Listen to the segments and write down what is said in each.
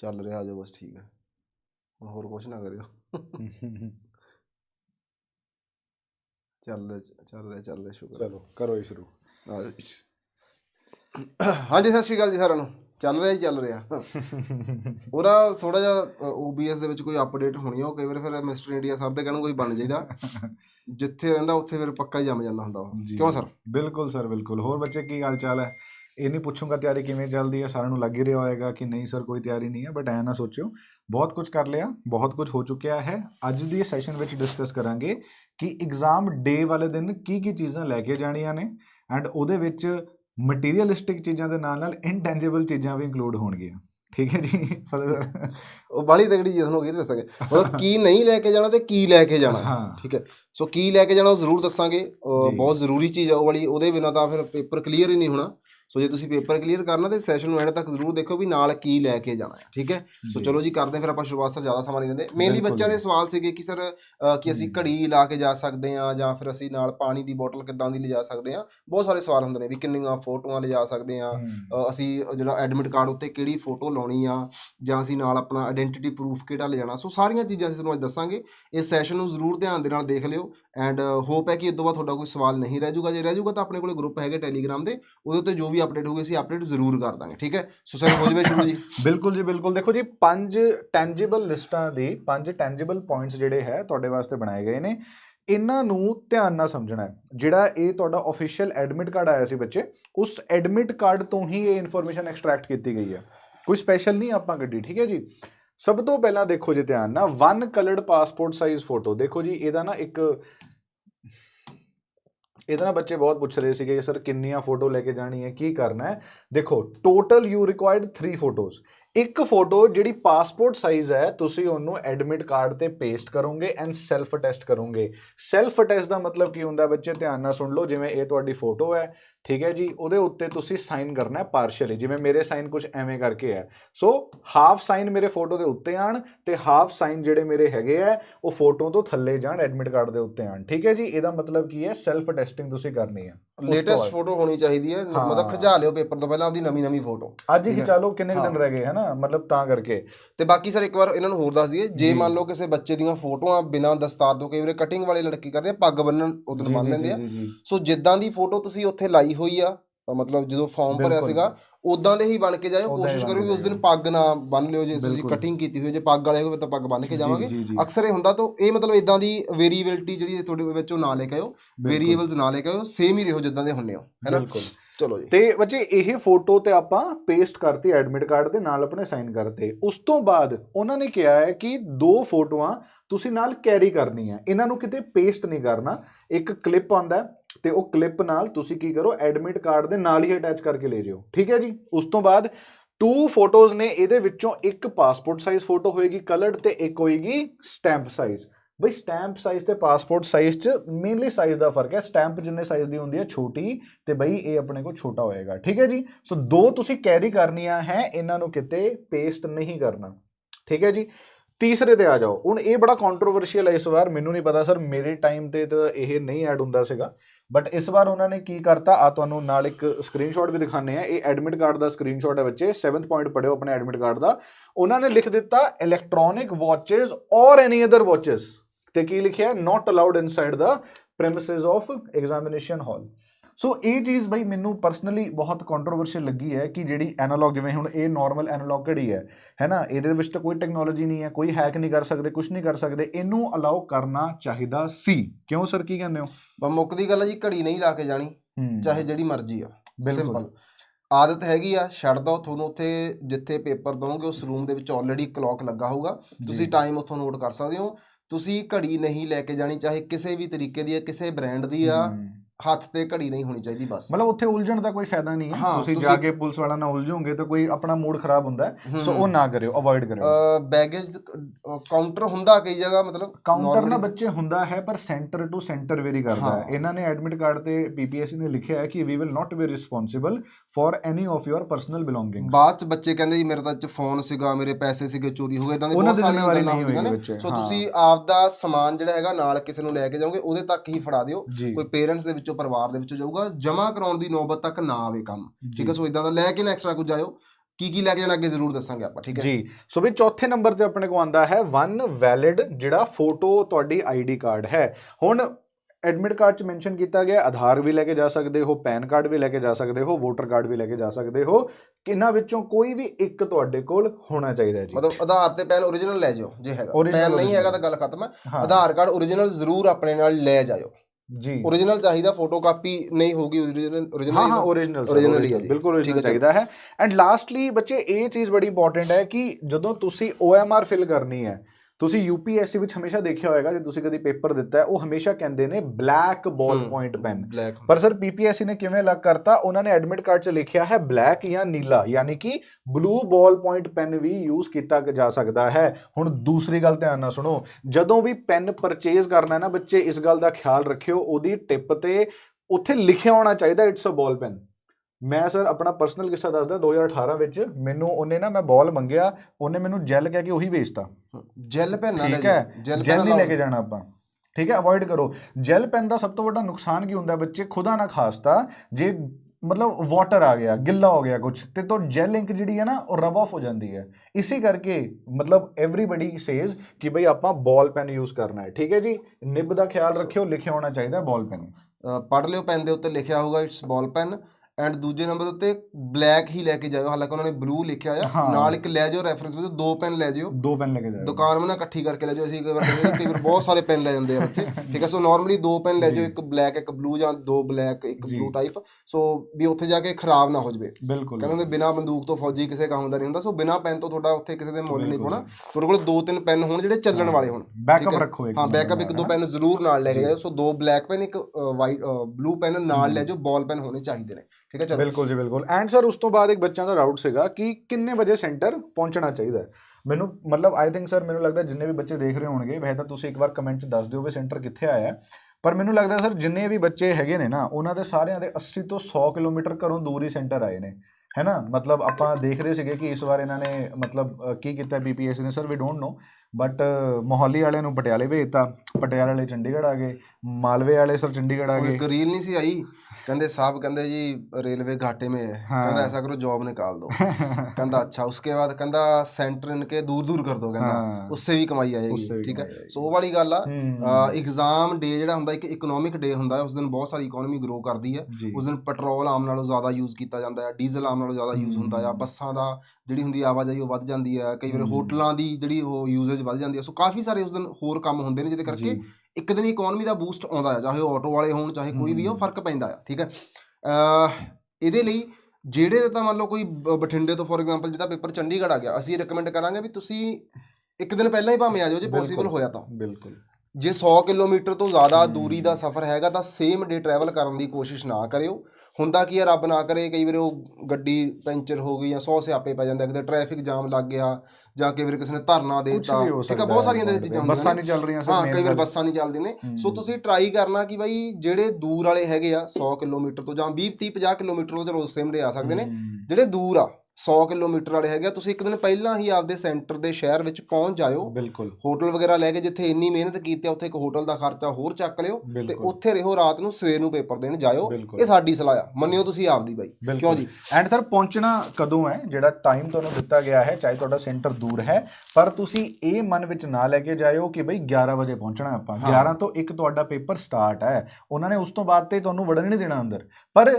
ਚੱਲ ਰਿਹਾ ਜੋ ਬਸ ਠੀਕ ਹੈ। ਹੁਣ ਹੋਰ ਕੁਝ ਨਾ ਕਰਿਓ। ਚੱਲ ਰਿਹਾ ਚੱਲ ਰਿਹਾ ਚੱਲ ਰਿਹਾ ਸ਼ੁਕਰ। ਚਲੋ ਕਰੋ ਇਹ ਸ਼ੁਰੂ। ਆ ਜਾਓ ਜੀ। ਹਾਂਜੀ ਸਤਿ ਸ਼੍ਰੀ ਅਕਾਲ ਜੀ ਸਾਰਿਆਂ ਨੂੰ। ਚੱਲ ਰਿਹਾ ਹੀ ਚੱਲ ਰਿਹਾ। ਉਹਦਾ ਥੋੜਾ ਜਿਹਾ OBS ਦੇ ਵਿੱਚ ਕੋਈ ਅਪਡੇਟ ਹੋਣੀ ਆ ਉਹ ਕਈ ਵਾਰ ਫਿਰ ਮਿਸਟਰ ਇੰਡੀਆ ਸਰ ਦੇ ਕਹਿਣ ਕੋਈ ਬਣ ਜਾਈਦਾ। ਜਿੱਥੇ ਰਹਿੰਦਾ ਉੱਥੇ ਫਿਰ ਪੱਕਾ ਹੀ ਜੰਮ ਜਾਂਦਾ ਹੁੰਦਾ ਉਹ। ਜੀ। ਕਿਉਂ ਸਰ? ਬਿਲਕੁਲ ਸਰ ਬਿਲਕੁਲ। ਹੋਰ ਬੱਚੇ ਕੀ ਹਾਲ ਚਾਲ ਹੈ? ਇਹ ਨਹੀਂ ਪੁੱਛੂੰਗਾ ਤਿਆਰੀ ਕਿਵੇਂ ਚੱਲਦੀ ਹੈ ਸਾਰਿਆਂ ਨੂੰ ਲੱਗ ਹੀ ਰਿਹਾ ਹੋਏਗਾ ਕਿ ਨਹੀਂ ਸਰ ਕੋਈ ਤਿਆਰੀ ਨਹੀਂ ਹੈ ਬਟ ਐ ਨਾ ਸੋਚਿਓ। ਬਹੁਤ ਕੁਝ ਕਰ ਲਿਆ ਬਹੁਤ ਕੁਝ ਹੋ ਚੁੱਕਿਆ ਹੈ। ਅੱਜ ਦੀ ਸੈਸ਼ਨ ਵਿੱਚ ਡਿਸਕਸ ਕਰਾਂਗੇ ਕਿ ਐਗਜ਼ਾਮ ਡੇ ਵਾਲੇ ਦਿਨ ਕੀ ਕੀ ਚੀਜ਼ਾਂ ਲੈ ਕੇ ਜਾਣੀਆਂ ਨੇ ਐਂਡ ਉਹਦੇ ਵਿੱਚ ਮਟੀਰੀਅਲਿਸਟਿਕ ਚੀਜ਼ਾਂ ਦੇ ਨਾਲ ਨਾਲ ਇਨਟੈਂਜੀਬਲ ਚੀਜ਼ਾਂ ਵੀ ਇੰਕਲੂਡ ਹੋਣਗੀਆਂ। ਠੀਕ ਹੈ ਜੀ? ਉਹ ਬਾਲੀ ਤਗੜੀ ਚੀਜ਼ ਤੁਹਾਨੂੰ ਕੀ ਦੱਸਾਂਗੇ। ਮਤਲਬ ਕੀ ਨਹੀਂ ਲੈ ਕੇ ਜਾਣਾ ਤੇ ਕੀ ਲੈ ਕੇ ਜਾਣਾ। ਠੀਕ ਹੈ। ਸੋ ਕੀ ਲੈ ਕੇ ਜਾਣਾ ਉਹ ਜ਼ਰੂਰ ਦੱਸਾਂਗੇ। ਬਹੁਤ ਜ਼ਰੂਰੀ ਚੀਜ਼ ਆ ਉਹ ਵਾਲੀ ਉਹਦੇ ਬਿਨਾਂ ਤਾਂ ਫਿਰ ਪੇਪਰ ਕਲੀਅਰ ਹੀ ਨਹੀਂ ਹੋਣਾ। ਸੋ ਜੇ ਤੁਸੀਂ ਪੇਪਰ ਕਲੀਅਰ ਕਰਨਾ ਤੇ ਸੈਸ਼ਨ ਨੂੰ ਐਂਡ ਤੱਕ ਜ਼ਰੂਰ ਦੇਖੋ ਵੀ ਨਾਲ ਕੀ ਲੈ ਕੇ ਜਾਣਾ ਹੈ ਠੀਕ ਹੈ? ਸੋ। ਚਲੋ ਜੀ ਕਰਦੇ ਫਿਰ ਆਪਾਂ ਸ਼ੁਰੂਆਤ ਸਰ ਜ਼ਿਆਦਾ ਸਮਾਂ ਨਹੀਂ ਲੈਂਦੇ। ਮੇਨਲੀ ਬੱਚਿਆਂ ਦੇ। ਸਵਾਲ ਸੀਗੇ ਕਿ ਸਰ ਕਿ ਅਸੀਂ। ਘੜੀ ਲਾ ਕੇ ਜਾ ਸਕਦੇ ਹਾਂ ਜਾਂ ਫਿਰ ਅਸੀਂ ਨਾਲ ਪਾਣੀ ਦੀ ਬੋਤਲ ਕਿੱਦਾਂ ਦੀ ਲਿਜਾ ਸਕਦੇ ਹਾਂ? ਬਹੁਤ ਸਾਰੇ ਸਵਾਲ ਹੁੰਦੇ ਨੇ ਵੀ ਕਿੰਨੀਆਂ ਫੋਟੋਆਂ ਲਿਜਾ ਸਕਦੇ ਅ, ਅਸੀਂ ਜਿਹੜਾ ਐਡਮਿਟ ਕਾਰਡ ਉੱਤੇ ਕਿਹੜੀ ਫੋਟੋ ਲਾਉਣੀ ਆ? ਜਾਂ ਅਸੀਂ ਨਾਲ ਆਪਣਾ ਆਇਡੈਂਟੀਟੀ ਪ੍ਰੂਫ ਕਿਹੜਾ ਲਿਜਾਣਾ? ਸੋ ਸਾਰੀਆਂ ਚੀਜ਼ਾਂ ਅਸੀਂ ਤੁਹਾਨੂੰ ਅੱਜ ਦੱਸਾਂਗੇ। ਇਸ ਸੈਸ਼ਨ ਨੂੰ ਜ਼ਰੂਰ ਧਿਆਨ ਦੇ ਨਾਲ ਦੇਖ ਲਿਓ ਐਂਡ ਹੋਪ ਹੈ ਕਿ ਇਸ ਤੋਂ ਬਾਅਦ ਤੁਹਾਡਾ ਕੋਈ ਸਵਾਲ ਨਹੀਂ ਰਹਿ ਜਾਊਗਾ। ਜੇ ਰਹਿ ਜਾਊਗਾ ਤਾਂ ਆਪਣੇ ਕੋਲੇ ਗਰੁੱਪ ਹੈਗੇ ਟੈਲੀਗ੍ਰਾਮ ਦੇ। ਉਹਦੇ ਉੱਤੇ ਜੋ ਵੀ ਅਪਡੇਟ ਹੋਊਗੀ, ਅਸੀਂ ਅਪਡੇਟ ਜ਼ਰੂਰ ਕਰ ਦਾਂਗੇ, ਠੀਕ ਹੈ? ਸੋ ਸਰ, ਹੋ ਜਾਵੇ ਸ਼ੁਰੂ ਜੀ। ਬਿਲਕੁਲ ਜੀ, ਬਿਲਕੁਲ। ਦੇਖੋ ਜੀ, ਪੰਜ ਟੈਂਜੀਬਲ ਲਿਸਟਾਂ ਦੀ, ਪੰਜ ਟੈਂਜੀਬਲ ਪੁਆਇੰਟਸ ਜਿਹੜੇ ਹੈ, ਤੁਹਾਡੇ ਵਾਸਤੇ ਬਣਾਏ ਗਏ ਨੇ। ਇਹਨਾਂ ਨੂੰ ਧਿਆਨ ਨਾਲ ਸਮਝਣਾ ਹੈ। ਜਿਹੜਾ ਇਹ ਤੁਹਾਡਾ ਅਫੀਸ਼ੀਅਲ ਐਡਮਿਟ ਕਾਰਡ ਆਇਆ ਸੀ ਬੱਚੇ, ਉਸ ਐਡਮਿਟ ਕਾਰਡ ਤੋਂ ਹੀ ਇਹ ਇਨਫੋਰਮੇਸ਼ਨ ਐਕਸਟ੍ਰੈਕਟ ਕੀਤੀ ਗਈ ਹੈ। ਕੋਈ ਸਪੈਸ਼ਲ ਨਹੀਂ ਆਪਾਂ ਗੱਡੀ, ਠੀਕ ਹੈ ਜੀ? ਸਭ ਤੋਂ ਪਹਿਲਾਂ ਦੇਖੋ ਜੀ ਧਿਆਨ ਨਾਲ one coloured passport size photo ਦੇਖੋ ਜੀ, ਇਹਦਾ ਨਾ ਇੱਕ ਇਹਦੇ ਨਾਲ ਬੱਚੇ ਬਹੁਤ ਪੁੱਛ ਰਹੇ ਸੀਗੇ ਸਰ ਕਿੰਨੀਆਂ ਫੋਟੋ ਲੈ ਕੇ ਜਾਣੀ ਹੈ, ਕੀ ਕਰਨਾ ਹੈ? ਦੇਖੋ ਟੋਟਲ ਯੂ ਰਿਕੁਆਇਰਡ 3 ਫੋਟੋਜ਼ ਇੱਕ ਫੋਟੋ ਜਿਹੜੀ ਪਾਸਪੋਰਟ ਸਾਈਜ਼ ਹੈ, ਤੁਸੀਂ ਉਹਨੂੰ ਐਡਮਿਟ ਕਾਰਡ ਤੇ ਪੇਸਟ ਕਰੋਗੇ ਐਂਡ ਸੈਲਫ ਅਟੈਸਟ ਕਰੋਗੇ। ਸੈਲਫ ਅਟੈਸਟ ਦਾ ਮਤਲਬ ਕੀ ਹੁੰਦਾ ਬੱਚੇ? ਧਿਆਨ ਨਾਲ ਸੁਣ ਲਓ, ਜਿਵੇਂ ਇਹ ਤੁਹਾਡੀ ਫੋਟੋ ਹੈ ਠੀਕ ਹੈ ਜੀ? ਉਹਦੇ ਉੱਤੇ ਤੁਸੀਂ ਸਾਈਨ ਕਰਨਾ ਹੈ ਪਾਰਸ਼ਲੀ ਜਿਵੇਂ ਮੇਰੇ ਸਾਈਨ ਕੁਝ ਐਵੇਂ ਕਰਕੇ ਹੈ। ਸੋ ਹਾਫ ਸਾਈਨ ਮੇਰੇ ਫੋਟੋ ਦੇ ਉੱਤੇ ਆਣ ਤੇ ਹਾਫ ਸਾਈਨ ਜਿਹੜੇ ਮੇਰੇ ਹੈਗੇ ਆ ਉਹ ਫੋਟੋ ਤੋਂ ਥੱਲੇ ਜਾਣ ਐਡਮਿਟ ਕਾਰਡ ਦੇ ਉੱਤੇ ਆਣ ਠੀਕ ਹੈ ਜੀ? ਇਹਦਾ ਮਤਲਬ ਕੀ ਹੈ? ਸੈਲਫ ਅਟੈਸਟਿੰਗ ਤੁਸੀਂ ਕਰਨੀ ਹੈ। ਲੇਟੈਸਟ ਫੋਟੋ ਹੋਣੀ ਚਾਹੀਦੀ ਹੈ। ਮਤਲਬ ਖਿਚਾ ਲਿਓ ਪੇਪਰ ਤੋਂ ਪਹਿਲਾਂ ਆਪਦੀ ਨਵੀਂ ਨਵੀਂ ਫੋਟੋ ਅੱਜ ਹੀ। ਖਿਚਾ ਲਓ ਕਿੰਨੇ ਦਿਨ। ਰਹਿ ਗਏ ਹੈ ਨਾ ਮਤਲਬ ਤਾਂ ਕਰਕੇ। ਤੇ ਬਾਕੀ ਸਰ ਇੱਕ ਵਾਰ ਇਹਨਾਂ ਨੂੰ ਹੋਰ ਦੱਸ ਦਈਏ। ਜੇ। ਮੰਨ ਲਓ ਕਿਸੇ ਬੱਚੇ ਦੀਆਂ ਫੋਟੋਆਂ ਬਿਨਾਂ ਦਸਤਾਰ ਤੋਂ ਕਈ ਵਾਰ ਕਟਿੰਗ ਵਾਲੇ ਲੜਕੀ ਕਰਦੇ ਪੱਗ ਬੰਨਣ ਉਦੋਂ ਜੀ, ਲੈਂਦੇ ਆ। ਸੋ ਜਿੱਦਾਂ ਦੀ ਫੋਟੋ ਤੁਸੀਂ ਉੱਥੇ ਲਾਈ ਹੋਈ ਆ ਤਾਂ ਮਤਲਬ ਜਦੋਂ ਫਾਰਮ ਭਰਿਆ। ਸੀਗਾ ਉਦਾਂ ਦੇ ਹੀ ਬਣ ਕੇ ਜਾਇਓ ਕੋਸ਼ਿਸ਼ ਕਰੋ ਵੀ ਉਸ ਦਿਨ। ਪੱਗ ਨਾ ਬੰਨ ਲਿਓ ਜੇ ਤੁਸੀਂ। ਕਟਿੰਗ ਕੀਤੀ ਹੋਈ ਜੇ ਪੱਗ ਵਾਲੇ ਹੋਵੇ ਤਾਂ ਪੱਗ ਬੰਨ ਕੇ ਜਾਵਾਂਗੇ ਅਕਸਰ ਇਹ ਹੁੰਦਾ ਤਾਂ ਇਹ ਮਤਲਬ ਇਦਾਂ ਦੀ ਵੇਰੀਏਬਿਲਟੀ ਜਿਹੜੀ ਤੁਹਾਡੇ ਵਿੱਚ ਨਾ ਲੈ ਕੇ ਆਇਓ। ਵੇਰੀਏਬਲਸ ਨਾ ਲੈ ਕੇ ਆਇਓ ਸੇਮ ਹੀ ਰਹੋ ਜਿੱਦਾਂ ਦੇ ਹੁੰਨੇ ਹੋ ਹੈਨਾ ਬਿਲਕੁਲ ਚਲੋ ਜੀ। ਤੇ ਬੱਚੇ, ਇਹ ਫੋਟੋ ਤੇ ਆਪਾਂ ਪੇਸਟ ਕਰਤੀ ਐਡਮਿਟ ਕਾਰਡ ਦੇ, ਨਾਲ ਆਪਣੇ ਸਾਈਨ ਕਰਤੇ। ਉਸ ਤੋਂ ਬਾਅਦ ਉਹਨਾਂ ਨੇ ਕਿਹਾ ਹੈ ਕਿ ਦੋ ਫੋਟੋਆਂ ਤੁਸੀਂ ਨਾਲ ਕੈਰੀ ਕਰਨੀਆਂ। ਇਹਨਾਂ ਨੂੰ ਕਿਤੇ ਪੇਸਟ ਨਹੀਂ ਕਰਨਾ। ਇੱਕ ਕਲਿੱਪ ਆਉਂਦਾ ਹੈ ਤੇ ਉਹ ਕਲਿੱਪ ਨਾਲ ਤੁਸੀਂ ਕੀ ਕਰੋ ਐਡਮਿਟ ਕਾਰਡ ਦੇ ਨਾਲ ਹੀ ਅਟੈਚ ਕਰਕੇ ਲੈ ਜਿਓ ਠੀਕ ਹੈ ਜੀ? ਉਸ ਤੋਂ ਬਾਅਦ ਟੂ ਫੋਟੋਜ਼ ਨੇ, ਇਹਦੇ ਵਿੱਚੋਂ ਇੱਕ ਪਾਸਪੋਰਟ ਸਾਈਜ਼ ਫੋਟੋ ਹੋਏਗੀ ਕਲਰਡ ਤੇ ਇੱਕ ਹੋਏਗੀ ਸਟੈਂਪ ਸਾਈਜ਼ ਬਈ ਸਟੈਂਪ ਸਾਈਜ਼ ਤੇ ਪਾਸਪੋਰਟ ਸਾਈਜ਼ 'ਚ ਮੇਨਲੀ ਸਾਈਜ਼ ਦਾ ਫ਼ਰਕ ਹੈ। ਸਟੈਂਪ ਜਿੰਨੇ ਸਾਈਜ਼ ਦੀ ਹੁੰਦੀ ਹੈ, ਛੋਟੀ ਤੇ ਬਈ ਇਹ ਆਪਣੇ ਕੋਲ ਛੋਟਾ ਹੋਏਗਾ। ਠੀਕ ਹੈ ਜੀ? ਸੋ ਦੋ ਤੁਸੀਂ ਕੈਰੀ ਕਰਨੀਆਂ ਹੈ, ਇਹਨਾਂ ਨੂੰ ਕਿਤੇ ਪੇਸਟ ਨਹੀਂ ਕਰਨਾ। ਠੀਕ ਹੈ ਜੀ? ਤੀਸਰੇ ਤੇ ਆ ਜਾਓ। ਹੁਣ ਇਹ ਬੜਾ ਕੰਟਰੋਵਰਸ਼ੀਅਲ ਹੈ, ਇਸ ਵਾਰ ਮੈਨੂੰ ਨਹੀਂ ਪਤਾ ਸਰ, ਮੇਰੇ ਟਾਈਮ ਤੇ ਤਾਂ ਇਹ ਨਹੀਂ ਐਡ ਹੁੰਦਾ ਸੀਗਾ। ਬਟ ਇਸ ਵਾਰ ਉਹਨਾਂ ਨੇ ਕੀ ਕਰਤਾ ਆ ਤੁਹਾਨੂੰ ਨਾਲ ਇੱਕ ਸਕਰੀਨਸ਼ਾਟ ਵੀ ਦਿਖਾਣੇ ਆ ਇਹ ਐਡਮਿਟ ਕਾਰਡ ਦਾ ਸਕਰੀਨਸ਼ਾਟ ਹੈ ਬੱਚੇ 7th ਪੁਆਇੰਟ ਪੜਿਓ ਆਪਣੇ ਐਡਮਿਟ ਕਾਰਡ ਦਾ। ਉਹਨਾਂ ਨੇ ਲਿਖ ਦਿੱਤਾ ਇਲੈਕਟ੍ਰੋਨਿਕ ਵਾਚਸ ਔਰ ਐਨੀ ਅਦਰ ਵਾਚਸ ਤੇ ਕੀ ਲਿਖਿਆ not allowed inside the premises of examination hall so ਇਹ ਚੀਜ਼ ਬਈ ਮੈਨੂੰ ਪਰਸਨਲੀ ਬਹੁਤ ਕੰਟਰੋਵਰਸ਼ੀਅਲ ਲੱਗੀ ਹੈ ਕਿ ਜਿਹੜੀ ਐਨਾਲੌਗ ਜਿਵੇਂ ਹੁਣ ਇਹ ਨਾਰਮਲ ਐਨਾਲੌਗ ਘੜੀ ਹੈ ਹੈਨਾ ਇਹਦੇ ਵਿੱਚ ਤਾਂ ਕੋਈ ਟੈਕਨੋਲੋਜੀ ਨਹੀਂ ਹੈ ਕੋਈ ਹੈਕ ਨਹੀਂ ਕਰ ਸਕਦੇ ਕੁਝ ਨਹੀਂ ਕਰ ਸਕਦੇ। ਇਹਨੂੰ ਅਲਾਉ ਕਰਨਾ ਚਾਹੀਦਾ ਸੀ। ਕਿਉਂ ਸਰ ਕੀ ਕਹਿੰਦੇ ਹੋ? ਬਸ ਮੁੱਕਦੀ ਗੱਲ ਹੈ ਜੀ ਘੜੀ ਨਹੀਂ ਲਾ ਕੇ ਜਾਣੀ ਚਾਹੇ ਜਿਹੜੀ ਮਰਜ਼ੀ ਆ। ਸਿੰਪਲ ਆਦਤ ਹੈਗੀ ਆ ਛੱਡ ਦੋ ਤੁਹਾਨੂੰ ਉੱਥੇ ਜਿੱਥੇ ਪੇਪਰ ਦੋਗੇ ਉਸ ਰੂਮ ਦੇ ਵਿੱਚ ਆਲਰੇਡੀ ਕਲੌਕ ਲੱਗਾ ਹੋਊਗਾ। ਤੁਸੀਂ ਟਾਈਮ ਉੱਥੋਂ ਨੋਟ ਕਰ ਸਕਦੇ ਹੋ। ਤੁਸੀਂ ਘੜੀ ਨਹੀਂ ਲੈ ਕੇ ਜਾਣੀ, ਚਾਹੇ ਕਿਸੇ ਵੀ ਤਰੀਕੇ ਦੀ ਆ ਕਿਸੇ ਬ੍ਰਾਂਡ ਦੀ ਆ ਹੱਥ ਤੇ ਘੜੀ ਨਹੀਂ ਹੋਣੀ ਚਾਹੀਦੀ ਬਸ। ਮਤਲਬ ਉੱਥੇ ਉਲਝਣ ਦਾ ਕੋਈ ਫਾਇਦਾ ਨਹੀਂ ਹੈ। ਤੁਸੀਂ ਜਾ ਕੇ ਪੁਲਿਸ ਵਾਲਾ ਨਾਲ ਉਲਝੋਗੇ ਤਾਂ ਕੋਈ ਆਪਣਾ ਮੂਡ ਖਰਾਬ ਹੁੰਦਾ ਹੈ। ਸੋ ਉਹ। ਨਾ ਕਰਿਓ ਅਵੋਇਡ ਕਰਿਓ। ਬੈਗੇਜ ਕਾਊਂਟਰ ਹੁੰਦਾ ਕਈ ਜਗ੍ਹਾ ਮਤਲਬ ਕਾਊਂਟਰ ਨਾ ਬੱਚੇ ਹੁੰਦਾ ਹੈ ਪਰ ਸੈਂਟਰ ਟੂ ਸੈਂਟਰ ਵੇਰੀ ਕਰਦਾ ਹੈ। ਇਹਨਾਂ ਨੇ ਐਡਮਿਟ ਕਾਰਡ ਤੇ ਪੀਪੀਐਸਸੀ ਨੇ ਲਿਖਿਆ ਹੈ ਕਿ we will not be responsible for any of your personal belongings ਬਾਅਦ ਚ ਬੱਚੇ ਕਹਿੰਦੇ ਜੀ ਮੇਰੇ ਤਾਂ ਚ ਫੋਨ ਸੀਗਾ ਮੇਰੇ ਪੈਸੇ ਸੀਗੇ ਚੋਰੀ ਹੋ ਗਏ ਇਦਾਂ ਦੀ ਬਹੁਤ ਦੀ ਸਾਰੀਆਂ ਗੱਲਾਂ ਨਹੀਂ ਹੁੰਦੀਆਂ ਨੇ। ਸੋ। ਤੁਸੀਂ ਆਪਦਾ ਸਮਾਨ ਜਿਹੜਾ ਹੈਗਾ ਨਾਲ ਕਿਸੇ ਨੂੰ ਲੈ ਕੇ ਜਾਓਗੇ ਉਹਦੇ ਤੱਕ ਹੀ ਫੜਾ ਦਿਓ। ਕੋਈ ਪੇਰੈਂਟਸ ਦੇ ਵਿੱਚੋਂ ਪਰਿਵਾਰ ਦੇ ਵਿੱਚੋਂ ਜਾਊਗਾ ਜਮਾ ਕਰਾਉਣ ਦੀ ਨੌਬਤ ਤੱਕ ਨਾ ਆਵੇ ਕੰਮ। ਠੀਕ ਹੈ। ਸੋ ਇਦਾਂ ਦਾ ਲੈ ਕੇ ਨਾ ਐਕਸਟਰਾ ਕੁਝ ਆਇਓ। ਕੀ ਕੀ ਲੈ ਕੇ ਜਾਣਾ ਅੱਗੇ ਜ਼ਰੂਰ ਦੱਸਾਂਗੇ ਆਪਾਂ ਠੀਕ ਹੈ? ਜੀ ਸੋ ਵੀ ਚੌਥੇ ਨੰਬਰ ਤੇ ਆਪਣੇ ਕੋ ਆਂਦਾ ਹੈ ਵਨ ਵੈਲਿਡ ਜਿਹੜਾ ਫੋਟੋ ਤੁਹਾਡੀ ਆਈਡੀ ਕਾਰਡ ਹੈ। ਹੁਣ ਐਡਮਿਟ ਕਾਰਡ ਚ ਮੈਂਸ਼ਨ ਕੀਤਾ ਗਿਆ ਆਧਾਰ ਵੀ ਲੈ ਕੇ ਜਾ ਸਕਦੇ ਹੋ ਪੈਨ ਕਾਰਡ ਵੀ ਲੈ ਕੇ ਜਾ ਸਕਦੇ ਹੋ ਵੋਟਰ ਕਾਰਡ ਵੀ ਲੈ ਕੇ ਜਾ ਸਕਦੇ ਹੋ। ਕਿੰਨਾਂ ਵਿੱਚੋਂ ਕੋਈ ਵੀ ਇੱਕ ਤੁਹਾਡੇ ਕੋਲ ਹੋਣਾ ਚਾਹੀਦਾ ਜੀ? ਮਤਲਬ ਆਧਾਰ ਤੇ ਪੈਨ origignal ਲੈ ਜਾਓ ਜੇ ਹੈਗਾ। ਪੈਨ ਨਹੀਂ ਹੈਗਾ। ਤਾਂ ਗੱਲ ਖਤਮ ਹੈ। ਹਾਂ। ਆਧਾਰ ਕਾਰਡ origignal ਜ਼ਰੂਰ ਆਪਣੇ ਨਾਲ ਲੈ ਜਾਇਓ। ਜੀ origignal ਚਾਹੀਦਾ ਫੋਟੋ ਕਾਪੀ ਨਹੀਂ ਹੋਗੀ origignal origignal ਹਾਂ ਹੀ origignal sir, original ਹੀ ਹੈ ਜੀ। ਬਿਲਕੁਲ origignal ਚਾਹੀਦਾ ਹੈ ਐਂਡ ਲਾਸਟਲੀ ਬੱਚੇ ਇਹ ਚੀਜ਼ ਬੜੀ ਇੰਪੋਰਟੈਂਟ ਹੈ ਕਿ ਜਦੋਂ ਤੁਸੀਂ OMR ਫਿਲ ਕਰਨੀ ਹੈ ਤੁਸੀਂ UPSC ਵਿੱਚ ਹਮੇਸ਼ਾ ਦੇਖਿਆ ਹੋਵੇਗਾ ਜੇ ਤੁਸੀਂ ਕਦੀ ਪੇਪਰ ਦਿੱਤਾ ਹੈ ਉਹ ਹਮੇਸ਼ਾ ਕਹਿੰਦੇ ਨੇ ਬਲੈਕ ਬਾਲ ਪੁਆਇੰਟ ਪੈਨ ਪਰ ਸਰ ਪੀਪੀਐਸਸੀ ਨੇ ਕਿਵੇਂ ਅਲੱਗ ਕਰਤਾ? ਉਹਨਾਂ ਨੇ ਐਡਮਿਟ ਕਾਰਡ 'ਚ ਲਿਖਿਆ ਹੈ ਬਲੈਕ ਜਾਂ ਨੀਲਾ ਯਾਨੀ ਕਿ ਬਲੂ ਬਾਲ ਪੁਆਇੰਟ ਪੈਨ ਵੀ ਯੂਜ਼ ਕੀਤਾ ਜਾ ਸਕਦਾ ਹੈ। ਹੁਣ ਦੂਸਰੀ ਗੱਲ ਧਿਆਨ ਨਾਲ ਸੁਣੋ ਜਦੋਂ ਵੀ ਪੈਨ ਪਰਚੇਜ਼ ਕਰਨਾ ਹੈ ਨਾ ਬੱਚੇ ਇਸ ਗੱਲ ਦਾ ਖਿਆਲ ਰੱਖਿਓ ਉਹਦੀ ਟਿਪ ਤੇ ਉੱਥੇ ਲਿਖਿਆ ਹੋਣਾ ਚਾਹੀਦਾ ਇਟਸ ਅ ਬਾਲ ਪੈਨ ਮੈਂ ਸਰ ਆਪਣਾ ਪਰਸਨਲ ਕਿੱਸਾ ਦੱਸਦਾ 2018 ਵਿੱਚ ਮੈਨੂੰ ਉਹਨੇ ਨਾ ਮੈਂ ਬਾਲ ਮੰਗਿਆ ਉਹਨੇ ਮੈਨੂੰ ਜੈਲ ਕਹਿ ਕੇ ਉਹੀ ਵੇਚਤਾ। ਜੈਲ ਪੈਨ ਨਾ ਲੈ ਠੀਕ ਹੈ? ਜੈਲ ਨਹੀਂ ਲੈ ਕੇ ਜਾਣਾ ਆਪਾਂ। ਠੀਕ ਹੈ? ਅਵੋਇਡ ਕਰੋ। ਜੈਲ ਪੈਨ ਦਾ ਸਭ ਤੋਂ ਵੱਡਾ ਨੁਕਸਾਨ ਕੀ ਹੁੰਦਾ ਬੱਚੇ? ਖੁਦਾ ਨਾ ਖਾਸਤਾ ਜੇ ਮਤਲਬ ਵਾਟਰ ਆ ਗਿਆ ਗਿੱਲਾ ਹੋ ਗਿਆ ਕੁਝ ਤੇ ਤੋਂ ਜੈਲ ਇੰਕ ਜਿਹੜੀ ਹੈ ਨਾ ਉਹ ਰਬ ਆਫ ਹੋ ਜਾਂਦੀ ਹੈ। ਇਸੇ ਕਰਕੇ ਮਤਲਬ ਐਵਰੀਬਾਡੀ ਸੇਜ਼ ਕਿ ਭਈ ਆਪਾਂ ਬਾਲ ਪੈਨ ਯੂਜ਼ ਕਰਨਾ ਹੈ। ਠੀਕ ਹੈ ਜੀ? ਨਿਬ ਦਾ ਖਿਆਲ ਰੱਖਿਓ ਲਿਖਿਆ ਹੋਣਾ ਚਾਹੀਦਾ ਬਾਲ ਪੈਨ ਪੜ ਲਿਓ ਪੈਨ ਦੇ ਉੱਤੇ ਲਿਖਿਆ ਹੋਊਗਾ ਇਟਸ ਬਾਲ ਪੈਨ ਐਂਡ ਦੂਜੇ ਨੰਬਰ ਉੱਤੇ ਬਲੈਕ ਹੀ ਲੈ ਕੇ ਜਾਇਓ। ਹਾਲਾਂਕਿ ਉਹਨਾਂ ਨੇ ਬਲੂ ਲਿਖਿਆ ਆ। ਨਾਲ ਇੱਕ ਲੈ ਜਾਓ ਰੈਫਰੈਂਸ ਵਿੱਚ ਦੋ ਪੈਨ ਲੈ ਜਾਇਓ। ਦੋ ਪੈਨ ਲੈ ਕੇ ਜਾਓ ਦੁਕਾਨ ਮੈਂ ਨਾ ਇਕੱਠੀ ਕਰਕੇ ਲੈ ਜਾਓ ਅਸੀਂ ਕਈ ਵਾਰ ਕਹਿੰਦੇ ਕਈ ਵਾਰ ਬਹੁਤ ਸਾਰੇ ਪੈਨ ਲੈ ਜਾਂਦੇ ਆ ਬੱਚੇ। ਠੀਕ ਹੈ ਸੋ ਨਾਰਮਲੀ ਦੋ ਪੈਨ ਲੈ ਜਾਓ। ਇੱਕ ਬਲੈਕ ਇੱਕ ਬਲੂ ਜਾਂ ਦੋ ਬਲੈਕ ਇੱਕ। ਬਲੂ ਟਾਈਪ ਸੋ ਵੀ ਉੱਥੇ ਜਾ ਕੇ ਖਰਾਬ ਨਾ ਹੋ ਜਵੇ। ਬਿਲਕੁਲ। ਕਹਿੰਦੇ ਹੁੰਦੇ ਬਿਨਾ ਬੰਦੂਕ ਤੋਂ ਫੌਜੀ ਕਿਸੇ ਕੰਮ ਦਾ ਨਹੀਂ ਹੁੰਦਾ। ਸੋ ਬਿਨਾ ਪੈਨ ਤੋਂ ਤੁਹਾਡਾ ਉੱਥੇ ਕਿਸੇ ਦੇ ਮੁੱਲ ਨਹੀਂ। ਪਾਉਣਾ। ਤੁਹਾਡੇ ਕੋਲ ਦੋ ਤਿੰਨ ਪੈਨ ਹੋਣ ਜਿਹੜੇ ਚੱਲਣ। ਵਾਲੇ ਹੋਣ। ਬੈਕਅਪ। ਰੱਖੋ ਇੱਕ ਹਾਂ ਬੈਕਅਪ ਇੱਕ ਦੋ ਪੈਨ ਜ਼ਰੂਰ ਨਾਲ ਲੈ ਕੇ। ਜਾਓ ਸੋ ਦੋ ਬਲੈਕ ਪੈਨ ਇੱਕ ਵਾਈਟ ਬਲੂ ਪੈਨ ਨਾਲ। ਲੈ ਜਾਓ ਬਾਲ ਪੈਨ ਹੋਣੇ ਚਾਹੀਦੇ ਨੇ। ਠੀਕ ਹੈ, ਚਲੋ। ਬਿਲਕੁਲ ਜੀ, ਬਿਲਕੁਲ। ਐਂਡ ਸਰ ਉਸ ਤੋਂ ਬਾਅਦ ਇੱਕ ਬੱਚਿਆਂ ਦਾ ਡਾਊਟ ਸੀਗਾ ਕਿ ਕਿੰਨੇ ਵਜੇ ਸੈਂਟਰ ਪਹੁੰਚਣਾ ਚਾਹੀਦਾ ਹੈ। ਮੈਨੂੰ, ਮਤਲਬ ਆਈ ਥਿੰਕ ਸਰ ਮੈਨੂੰ ਲੱਗਦਾ ਜਿੰਨੇ ਵੀ ਬੱਚੇ ਦੇਖ ਰਹੇ ਹੋਣਗੇ, ਵੈਸੇ ਤਾਂ ਤੁਸੀਂ ਇੱਕ ਵਾਰ ਕਮੈਂਟ 'ਚ ਦੱਸ ਦਿਓ ਵੀ ਸੈਂਟਰ ਕਿੱਥੇ ਆਇਆ ਪਰ ਮੈਨੂੰ ਲੱਗਦਾ ਸਰ ਜਿੰਨੇ ਵੀ ਬੱਚੇ ਹੈਗੇ ਨੇ ਨਾ, ਉਹਨਾਂ ਦੇ ਸਾਰਿਆਂ ਦੇ 80 ਤੋਂ 100 ਕਿਲੋਮੀਟਰ ਘਰੋਂ ਦੂਰ ਹੀ ਸੈਂਟਰ ਆਏ ਨੇ। ਹੈ ਨਾ? ਮਤਲਬ ਆਪਾਂ ਦੇਖ ਰਹੇ ਸੀਗੇ ਕਿ ਇਸ ਵਾਰ ਇਹਨਾਂ ਨੇ ਮਤਲਬ ਕੀ ਕੀਤਾ ਬੀਪੀਐਸ ਨੇ? Sir we don't know but Mohali ਵਾਲਿਆਂ ਨੂੰ ਪਟਿਆਲੇ ਭੇਜਤਾ। ਪਟਿਆਲੇ ਵਾਲੇ ਚੰਡੀਗੜ੍ਹ ਆ ਗਏ। ਮਾਲਵੇ ਵਾਲੇ ਸਰ ਚੰਡੀਗੜ੍ਹ ਆ ਗਏ। ਕੋਈ ਰੀਲ ਨਹੀਂ ਸੀ ਆਈ? ਕਹਿੰਦੇ ਸਾਹਿਬ ਕਹਿੰਦੇ ਜੀ ਰੇਲਵੇ ਘਾਟੇ ਮੇ ਹੈ। ਕਹਿੰਦਾ ਐਸਾ ਕਰੋ ਜੌਬ ਨਿਕਾਲ ਦਿਓ ਕਹਿੰਦਾ ਅੱਛਾ ਉਸਕੇ ਬਾਅਦ ਕਹਿੰਦਾ ਸੈਂਟਰ ਇਨਕੇ ਦੂਰ ਦੂਰ ਕਰ ਦਿਓ ਕਹਿੰਦਾ। ਉਸੇ ਵੀ ਕਮਾਈ ਆਏਗੀ ਠੀਕ ਹੈ? ਸੋ ਵਾਲੀ ਗੱਲ ਆ। ਐਗਜ਼ਾਮ ਡੇ ਜਿਹੜਾ ਹੁੰਦਾ ਇੱਕ ਇਕਨੋਮਿਕ ਡੇ ਹੁੰਦਾ ਉਸ ਦਿਨ ਬਹੁਤ ਸਾਰੀ ਇਕਨੋਮੀ ਗਰੋ ਕਰਦੀ ਹੈ। ਉਸ ਦਿਨ ਪੈਟਰੋਲ ਆਮ ਨਾਲੋਂ ਜ਼ਿਆਦਾ ਯੂਜ਼ ਕੀਤਾ ਜਾਂਦਾ ਹੈ ਡੀਜ਼ਲ ਆਮ ਨਾਲੋਂ ਜ਼ਿਆਦਾ ਯੂਜ਼ ਹੁੰਦਾ ਹੈ ਬੱਸਾਂ ਦਾ ਜਿਹੜੀ ਹੁੰਦੀ ਆਵਾਜਾਈ ਉਹ ਵੱਧ ਜਾਂਦੀ ਹੈ। ਕਈ ਵਾਰ ਹੋਟਲਾਂ ਦੀ ਜਿਹੜੀ ਉਹ ਯੂਜ਼ੇਜ ਵੱਧ ਜਾਂਦੀ ਹੈ ਸੋ ਕਾਫੀ ਸਾਰੇ ਉਸ ਦਿਨ ਹੋਰ ਕੰਮ ਹੁੰਦੇ ਨੇ ਜਿਹਦੇ ਕਰਕੇ ਇੱਕ ਦਿਨ ਇਕਨੋਮੀ ਦਾ ਬੂਸਟ ਆਉਂਦਾ ਆ ਚਾਹੇ ਆਟੋ ਵਾਲੇ ਹੋਣ ਚਾਹੇ ਕੋਈ ਵੀ ਹਮ। ਫ਼ਰਕ ਪੈਂਦਾ ਆ ਠੀਕ ਹੈ ਇਹਦੇ ਲਈ ਜਿਹੜੇ ਤਾਂ ਮੰਨ ਲਓ ਕੋਈ ਬਠਿੰਡੇ ਤੋਂ ਫੋਰ ਐਗਜ਼ਾਮਪਲ ਜਿਹਦਾ ਪੇਪਰ ਚੰਡੀਗੜ੍ਹ ਆ ਗਿਆ ਅਸੀਂ ਰეკਮੈਂਡ ਕਰਾਂਗੇ ਵੀ ਤੁਸੀਂ ਇੱਕ ਦਿਨ ਪਹਿਲਾਂ ਹੀ ਭਾਵੇਂ ਆ ਜਾਓ ਜੇ। ਪੋਸੀਬਲ ਹੋਇਆ ਤਾਂ ਬਿਲਕੁਲ ਜੇ 100 ਕਿਲੋਮੀਟਰ ਤੋਂ ਜ਼ਿਆਦਾ। ਦੂਰੀ ਦਾ ਸਫ਼ਰ ਹੈਗਾ ਤਾਂ ਸੇਮ ਡੇ ਟਰੈਵਲ ਕਰਨ ਦੀ ਕੋਸ਼ਿਸ਼ ਨਾ ਕਰਿਓ ਹੁੰਦਾ ਕੀ ਹੈ ਰੱਬ ਨਾ ਕਰੇ ਕਈ ਵਾਰ ਉਹ ਗੱਡੀ ਪੈਂਚਰ ਹੋ ਗਈ ਜਾਂ 100 ਸਿਆਪੇ ਪੈ ਜਾਂਦੇ ਕਿਤੇ ਟ੍ਰੈਫਿਕ ਜਾਮ ਲੱਗ ਗਿਆ ਜਾਂ ਕਈ ਵਾਰ ਕਿਸੇ ਨੇ ਧਰਨਾ ਦੇ ਦਿੱਤਾ। ਠੀਕ ਸਕਦਾ ਬਹੁਤ ਸਾਰੀਆਂ ਇਹਦੇ ਚੀਜ਼ਾਂ ਹੁੰਦੀਆਂ ਬੱਸਾਂ ਨਹੀਂ ਚੱਲ ਰਹੀਆਂ ਸਰ ਹਾਂ ਕਈ ਵਾਰ। ਬੱਸਾਂ ਨਹੀਂ ਚੱਲਦੀਆਂ ਨੇ। ਸੋ। ਤੁਸੀਂ ਟਰਾਈ ਕਰਨਾ ਕਿ ਬਾਈ ਜਿਹੜੇ ਦੂਰ ਵਾਲੇ ਹੈਗੇ ਆ 100 ਕਿਲੋਮੀਟਰ ਤੋਂ ਜਾਂ 20 30 50 ਕਿਲੋਮੀਟਰ ਤੋਂ ਚਲੋ ਸੇਮ ਡੇ ਆ ਸਕਦੇ ਨੇ। ਜਿਹੜੇ ਦੂਰ ਆ 100 ਕਿਲੋਮੀਟਰ ਵਾਲੇ ਹੈਗੇ ਤੁਸੀਂ ਇੱਕ ਦਿਨ ਪਹਿਲਾਂ ਹੀ ਆਪਦੇ ਸੈਂਟਰ ਦੇ ਸ਼ਹਿਰ ਵਿੱਚ ਪਹੁੰਚ ਜਾਇਓ। ਬਿਲਕੁਲ। ਹੋਟਲ ਵਗੈਰਾ ਲੈ ਕੇ ਜਿੱਥੇ ਇੰਨੀ ਮਿਹਨਤ ਕੀਤੀ ਆ ਉੱਥੇ ਇੱਕ ਹੋਟਲ ਦਾ ਖਰਚਾ ਹੋਰ ਚੱਕ ਲਿਓ ਤੇ ਉੱਥੇ ਰਹੋ ਰਾਤ ਨੂੰ ਸਵੇਰ ਨੂੰ ਪੇਪਰ ਦੇਣ ਜਾਇਓ। ਇਹ ਸਾਡੀ ਸਲਾਹ ਆ। ਮੰਨਿਓ ਤੁਸੀਂ ਆਪਦੀ ਬਾਈ। ਕਿਉਂ ਜੀ? ਐਂਡ ਸਰ ਪਹੁੰਚਣਾ ਕਦੋਂ ਹੈ? ਜਿਹੜਾ ਟਾਈਮ ਤੁਹਾਨੂੰ ਦਿੱਤਾ ਗਿਆ ਹੈ ਚਾਹੇ ਤੁਹਾਡਾ ਸੈਂਟਰ ਦੂਰ ਹੈ ਪਰ ਤੁਸੀਂ ਇਹ ਮਨ ਵਿੱਚ ਨਾ ਲੈ ਕੇ ਜਾਇਓ ਕਿ ਬਈ 11 ਵਜੇ ਪਹੁੰਚਣਾ ਆਪਾਂ। ਹਾਂ। 11 ਤੋਂ 1 ਤੁਹਾਡਾ ਪੇਪਰ ਸਟਾਰਟ ਹੈ। ਉਹਨਾਂ ਨੇ ਉਸ ਤੋਂ ਬਾਅਦ ਤੇ ਤੁਹਾਨੂੰ ਵੜਨ ਨਹੀਂ ਦੇਣਾ ਅੰਦਰ। ਪਰ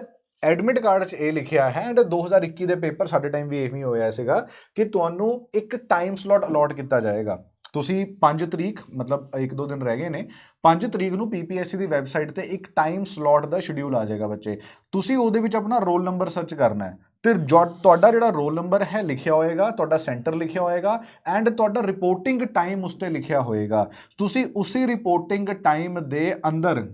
ਐਡਮਿਟ ਕਾਰਡ 'ਚ ਇਹ ਲਿਖਿਆ ਹੈ ਐਂਡ 2021 ਦੇ ਪੇਪਰ ਸਾਡੇ ਟਾਈਮ ਵੀ ਐਵੇਂ ਹੋਇਆ ਸੀਗਾ ਕਿ ਤੁਹਾਨੂੰ ਇੱਕ ਟਾਈਮ ਸਲੋਟ ਅਲਾਟ ਕੀਤਾ ਜਾਏਗਾ। ਤੁਸੀਂ 5 ਤਰੀਕ, ਮਤਲਬ 1-2 ਦਿਨ ਰਹਿ ਗਏ ਨੇ 5 ਤਰੀਕ ਨੂੰ ਪੀਪੀਐਸਸੀ ਦੀ ਵੈਬਸਾਈਟ ਤੇ ਇੱਕ ਟਾਈਮ ਸਲੋਟ ਦਾ ਸ਼ਡਿਊਲ ਆ ਜਾਏਗਾ ਬੱਚੇ। ਤੁਸੀਂ ਉਹਦੇ ਵਿੱਚ ਆਪਣਾ ਰੋਲ ਨੰਬਰ ਸਰਚ ਕਰਨਾ ਹੈ। ਤੇ ਜੋ ਤੁਹਾਡਾ ਜਿਹੜਾ ਰੋਲ ਨੰਬਰ ਹੈ ਲਿਖਿਆ ਹੋਏਗਾ, ਤੁਹਾਡਾ ਸੈਂਟਰ ਲਿਖਿਆ ਹੋਏਗਾ ਐਂਡ ਤੁਹਾਡਾ ਰਿਪੋਰਟਿੰਗ ਟਾਈਮ ਉਸ ਤੇ ਲਿਖਿਆ ਹੋਏਗਾ। ਤੁਸੀਂ ਉਸੇ ਰਿਪੋਰਟਿੰਗ ਟਾਈਮ ਦੇ ਅੰਦਰ